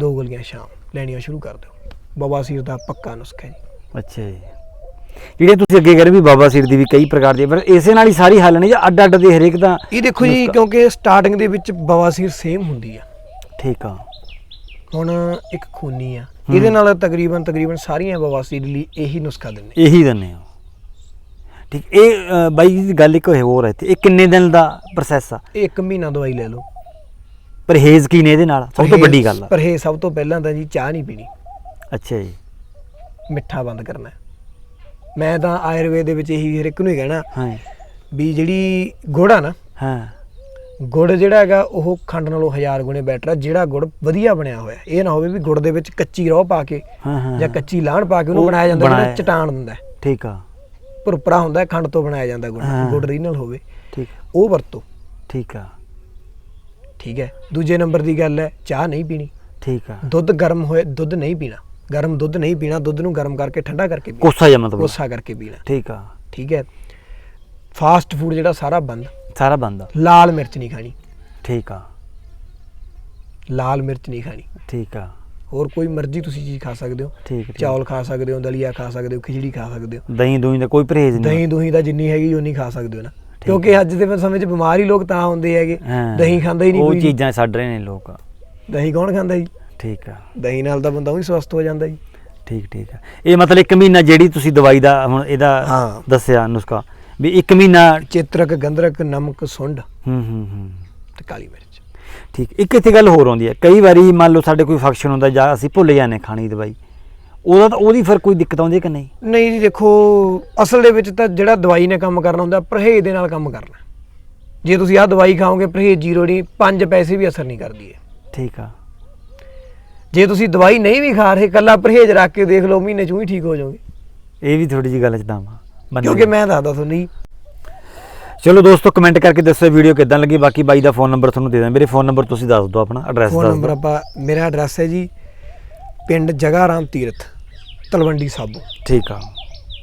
ਦੋ ਗੋਲੀਆਂ ਸ਼ਾਮ ਲੈਣੀਆਂ ਸ਼ੁਰੂ ਕਰ ਦਿਓ। ਬਵਾਸੀਰ ਦਾ ਪੱਕਾ ਨੁਸਖਾ ਹੈ ਜੀ। ਅੱਛਾ ਜੀ। ਜਿਹੜੇ ਤੁਸੀਂ ਅੱਗੇ ਕਹਿ ਰਹੇ ਵੀ ਬਾਬਾ ਸਿਰ ਦੀ ਵੀ ਕਈ ਪ੍ਰਕਾਰ ਦੀ ਪਰ ਇਸੇ ਨਾਲ ਹੀ ਸਾਰੀ ਹੱਲ ਨਹੀਂ ਜਾਂ ਅੱਡ ਅੱਡ ਦੇ ਹਰੇਕ ਦਾ ਇਹ ਦੇਖੋ ਜੀ ਕਿਉਂਕਿ ਸਟਾਰਟਿੰਗ ਦੇ ਵਿੱਚ ਬਵਾਸੀਰ ਸੇਮ ਹੁੰਦੀ ਆ। ਠੀਕ ਆ। ਹੁਣ ਇੱਕ ਖੂਨੀ ਆ। ਇਹਦੇ ਨਾਲ ਤਕਰੀਬਨ ਤਕਰੀਬਨ ਸਾਰੀਆਂ ਬਵਾਸੀਰ ਲਈ ਇਹੀ ਨੁਸਖਾ ਦਿੰਦੇ ਇਹੀ ਦੰਨੇ ਆ। ਠੀਕ ਇਹ ਅ, ਬਾਈ ਜੀ ਦੀ ਗੱਲ ਇੱਕ ਹੋਰ ਹੈ ਤੇ ਇਹ ਕਿੰਨੇ ਦਿਨ ਦਾ ਪ੍ਰੋਸੈਸ ਆ? ਇਹ ਇੱਕ ਮਹੀਨਾ ਦਵਾਈ ਲੈ ਲਓ। ਪਰਹੇਜ਼ ਕੀ ਨੇ ਇਹਦੇ ਨਾਲ? ਸਭ ਤੋਂ ਵੱਡੀ ਗੱਲ ਆ। ਪਰਹੇਜ਼ ਸਭ ਤੋਂ ਪਹਿਲਾਂ ਤਾਂ ਜੀ ਚਾਹ ਨਹੀਂ ਪੀਣੀ। ਅੱਛਾ ਜੀ। ਮਿੱਠਾ ਬੰਦ ਕਰਨਾ। ਹੈ। ਮੈਂ ਤਾਂ ਆਯੁਰਵੇਦ ਦੇ ਵਿੱਚ ਇਹੀ ਹਰ ਇੱਕ ਨੂੰ ਹੀ ਕਹਿਣਾ ਹਾਂ। ਵੀ ਜਿਹੜੀ ਗੁੜ ਆ ਨਾ ਹਾਂ। ਗੁੜ ਜਿਹੜਾ ਹੈਗਾ ਉਹ ਖੰਡ ਨਾਲੋਂ ਹਜ਼ਾਰ ਗੁਣੇ ਬੈਟਰ ਆ ਜਿਹੜਾ ਗੁੜ ਵਧੀਆ ਬਣਿਆ ਹੋਇਆ। ਇਹ ਨਾ ਹੋਵੇ ਵੀ ਗੁੜ ਦੇ ਵਿੱਚ ਕੱਚੀ ਰੋਹ ਪਾ ਕੇ ਹਾਂ ਹਾਂ। ਜਾਂ ਕੱਚੀ ਲਾਹਣ ਪਾ ਕੇ ਉਹਨੂੰ ਉਹ ਬਣਾਇਆ ਜਾਂਦਾ ਜਿਹੜਾ। ਚਟਾਨ ਦਿੰਦਾ ਹੈ। ਠੀਕ ਆ। ਭੁਰਭੁਰਾ ਹੁੰਦਾ ਹੈ, ਖੰਡ ਤੋਂ ਬਣਾਇਆ ਜਾਂਦਾ ਗੁੜ। ਹਾਂ। ਗੁੜ ਰੀਨਲ ਹੋਵੇ। ਠੀਕ। ਉਹ ਵਰਤੋ। ਠੀਕ ਆ। ਠੀਕ ਹੈ। ਦੂਜੇ ਨੰਬਰ ਦੀ ਗੱਲ ਹੈ ਚਾਹ ਨਹੀਂ ਪੀਣੀ। ਠੀਕ ਆ। ਦੁੱਧ ਗਰਮ ਹੋਏ ਦੁੱਧ ਨਹੀਂ ਪੀਣਾ। ਗਰਮ ਦੁੱਧ ਨਹੀਂ ਪੀਣਾ ਦੁੱਧ ਨੂੰ ਗਰਮ ਕਰਕੇ ਠੰਡਾ ਕਰਕੇ ਪੀਣਾ। ਕੋਸਾ ਜਿਹਾ ਮਤਲਬ। ਕੋਸਾ ਕਰਕੇ ਪੀਣਾ। ਠੀਕ ਆ। ਠੀਕ ਹੈ। ਫਾਸਟ ਫੂਡ ਜਿਹੜਾ ਸਾਰਾ ਬੰਦ। ਸਾਰਾ ਬੰਦ ਆ। ਲਾਲ ਮਿਰਚ ਨਹੀਂ ਖਾਣੀ। ਠੀਕ ਆ। ਲਾਲ ਮਿਰਚ ਨਹੀਂ ਖਾਣੀ। ਠੀਕ ਆ। ਹੋਰ ਕੋਈ ਮਰਜ਼ੀ ਤੁਸੀਂ ਚੀਜ਼ ਖਾ ਸਕਦੇ ਹੋ। ਠੀਕ ਠੀਕ। ਚੌਲ ਖਾ ਸਕਦੇ ਹੋ ਦਲੀਆ ਖਾ ਸਕਦੇ ਹੋ ਖਿਚੜੀ ਖਾ ਸਕਦੇ ਹੋ। ਦਹੀਂ ਦੂਹੀਂ ਦਾ ਕੋਈ ਪਰਹੇਜ਼ ਨਹੀਂ। ਦਹੀਂ ਦੁਹੀਂ ਦਾ ਜਿੰਨੀ ਹੈਗੀ ਉਨੀ ਖਾ ਸਕਦੇ ਹੋ ਨਾ। ਕਿਉਂਕਿ ਅੱਜ ਦੇ ਸਮੇਂ 'ਚ ਬਿਮਾਰ ਹੀ ਲੋਕ ਤਾਂ ਹੁੰਦੇ ਹੈਗੇ। ਹਾਂ। ਦਹੀਂ ਖਾਂਦਾ ਹੀ ਨਹੀਂ ਉਹ ਕੋਈ। ਚੀਜ਼ਾਂ ਛੱਡ ਰਹੇ ਨੇ ਲੋਕ। ਦਹੀਂ ਕੌਣ ਖਾਂਦਾ ਜੀ? ਠੀਕ ਆ। ਦਹੀਂ ਨਾਲ ਤਾਂ ਬੰਦਾ ਉਹੀ ਸਵਸਥ ਹੋ ਜਾਂਦਾ ਜੀ। ਠੀਕ ਠੀਕ ਆ। ਇਹ ਮਤਲਬ ਇੱਕ ਮਹੀਨਾ ਜਿਹੜੀ ਤੁਸੀਂ ਦਵਾਈ ਦਾ ਹੁਣ ਇਹਦਾ ਹਾਂ। ਦੱਸਿਆ ਨੁਸਖਾ ਵੀ ਇੱਕ ਮਹੀਨਾ ਚਿਤਰਕ ਗੰਧਰਕ ਨਮਕ ਸੁੰਡ ਹੂੰ ਹੂੰ ਹੂੰ। ਤੇ ਕਾਲੀ ਮਿਰਚ। ਠੀਕ ਇੱਕ ਇੱਥੇ ਗੱਲ ਹੋਰ ਆਉਂਦੀ ਹੈ ਕਈ ਵਾਰੀ ਮੰਨ ਲਓ ਸਾਡੇ ਕੋਈ ਫੰਕਸ਼ਨ ਹੁੰਦਾ ਜਾਂ ਅਸੀਂ ਭੁੱਲ ਜਾਂਦੇ ਖਾਣੀ ਦਵਾਈ ਉਹਦਾ ਤਾਂ ਉਹਦੀ ਫਿਰ ਕੋਈ ਦਿੱਕਤ ਆਉਂਦੀ ਹੈ ਕਿ ਨਹੀਂ? ਨਹੀਂ ਜੀ ਦੇਖੋ ਅਸਲ ਦੇ ਵਿੱਚ ਤਾਂ ਜਿਹੜਾ ਦਵਾਈ ਨੇ ਕੰਮ ਕਰਨਾ ਹੁੰਦਾ ਪਰਹੇਜ਼ ਦੇ ਨਾਲ ਕੰਮ ਕਰਨਾ। ਜੇ ਤੁਸੀਂ ਆਹ ਦਵਾਈ ਖਾਓਗੇ ਪਰਹੇਜ਼ ਜ਼ੀਰੋ ਨਹੀਂ 5 ਪੈਸੇ ਵੀ ਅਸਰ ਨਹੀਂ ਕਰਦੀ ਹੈ ਠੀਕ ਆ। ਜੇ ਤੁਸੀਂ ਦਵਾਈ ਨਹੀਂ ਵੀ ਖਾ ਰਹੇ ਕੱਲਾ ਪਰਹੇਜ਼ ਰੱਖ ਕੇ ਦੇਖ ਲਓ ਮਹੀਨੇ ਚੋਂ ਹੀ ਠੀਕ ਹੋ ਜਾਓਗੇ। ਇਹ ਵੀ ਥੋੜੀ ਜੀ ਗੱਲ ਚ ਦਾਵਾ ਕਿਉਂਕਿ ਮੈਂ ਦੱਸਦਾ ਤੁਹਾਨੂੰ ਜੀ। ਚਲੋ ਦੋਸਤੋ ਕਮੈਂਟ ਕਰਕੇ ਦੱਸੋ ਵੀਡੀਓ ਕਿਦਾਂ ਲੱਗੀ। ਬਾਕੀ ਬਾਈ ਦਾ ਫੋਨ ਨੰਬਰ ਤੁਹਾਨੂੰ ਦੇ ਦਾਂ। ਮੇਰੇ ਫੋਨ ਨੰਬਰ ਤੁਸੀਂ ਦੱਸ ਦਿਓ ਆਪਣਾ ਐਡਰੈਸ ਫੋਨ ਦੱਸ ਨੰਬਰ ਦਿਓ। ਆਪਾਂ ਮੇਰਾ ਐਡਰੈਸ ਹੈ ਜੀ ਪਿੰਡ ਜਗਾਰਾਮ ਤੀਰਥ ਤਲਵੰਡੀ ਸਾਬੋ। ਠੀਕ ਆ।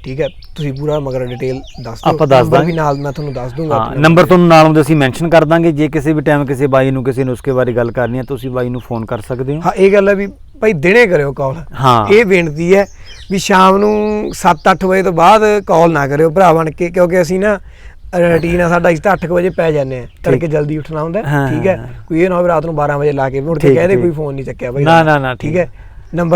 ਠੀਕ ਹੈ ਤੁਸੀਂ ਪੂਰਾ ਮਗਰ ਡਿਟੇਲ ਦੱਸ ਦਿਓ ਆਪਾਂ ਦੱਸ ਦਾਂਗੇ। ਨਾਲ ਮੈਂ ਤੁਹਾਨੂੰ ਦੱਸ ਦੂੰਗਾ ਹਾਂ ਆਪਣੇ ਨੰਬਰ ਤੁਹਾਨੂੰ ਨਾਲ ਹੁੰਦੇ ਅਸੀਂ ਮੈਂਸ਼ਨ ਕਰ ਦਾਂਗੇ ਜੇ ਕਿਸੇ ਵੀ ਟਾਈਮ ਕਿਸੇ ਬਾਈ ਨੂੰ ਕਿਸੇ ਨੁਸਖੇ ਬਾਰੇ ਗੱਲ ਕਰਨੀ ਹੈ ਤੁਸੀਂ ਬਾਈ ਨੂੰ ਫੋਨ ਕਰ ਸਕਦੇ ਹੋ ਹਾਂ ਇਹ ਗੱਲ ਹੈ ਵੀ ਭਾਈ ਦਿਨੇ ਕਰਿਓ ਕਾਲ ਹਾਂ। ਇਹ ਬੇਨਤੀ ਹੈ ਵੀ ਸ਼ਾਮ ਨੂੰ 7-8 ਵਜੇ ਤੋਂ ਬਾਅਦ ਕਾਲ ਨਾ ਕਰਿਓ ਭਰਾ ਬਣ ਕੇ ਕਿਉਂਕਿ ਅਸੀਂ ਨਾ ਰੁਟੀਨ ਆ ਸਾਡਾ ਇਸ ਤਾਂ 8 ਵਜੇ ਪੈ ਜਾਂਦੇ ਆ ਤੜਕੇ ਜਲਦੀ ਉੱਠਣਾ ਹੁੰਦਾ ਹਾਂ, ਠੀਕ ਹੈ ਹਾਂ। ਕੋਈ ਇਹ ਨਾ ਹੋਵੇ ਰਾਤ ਨੂੰ 12 ਵਜੇ ਲਾ ਕੇ ਮੁੜ ਕੇ ਠੀਕ, ਕਹਦੇ ਠੀਕ। ਕੋਈ ਫੋਨ ਨਹੀਂ ਚੱਕਿਆ ਭਾਈ ਨਾ, ਨਾ, ਨਾ, ਠੀਕ ਠੀਕ। ਹੈ ਨੰਬਰ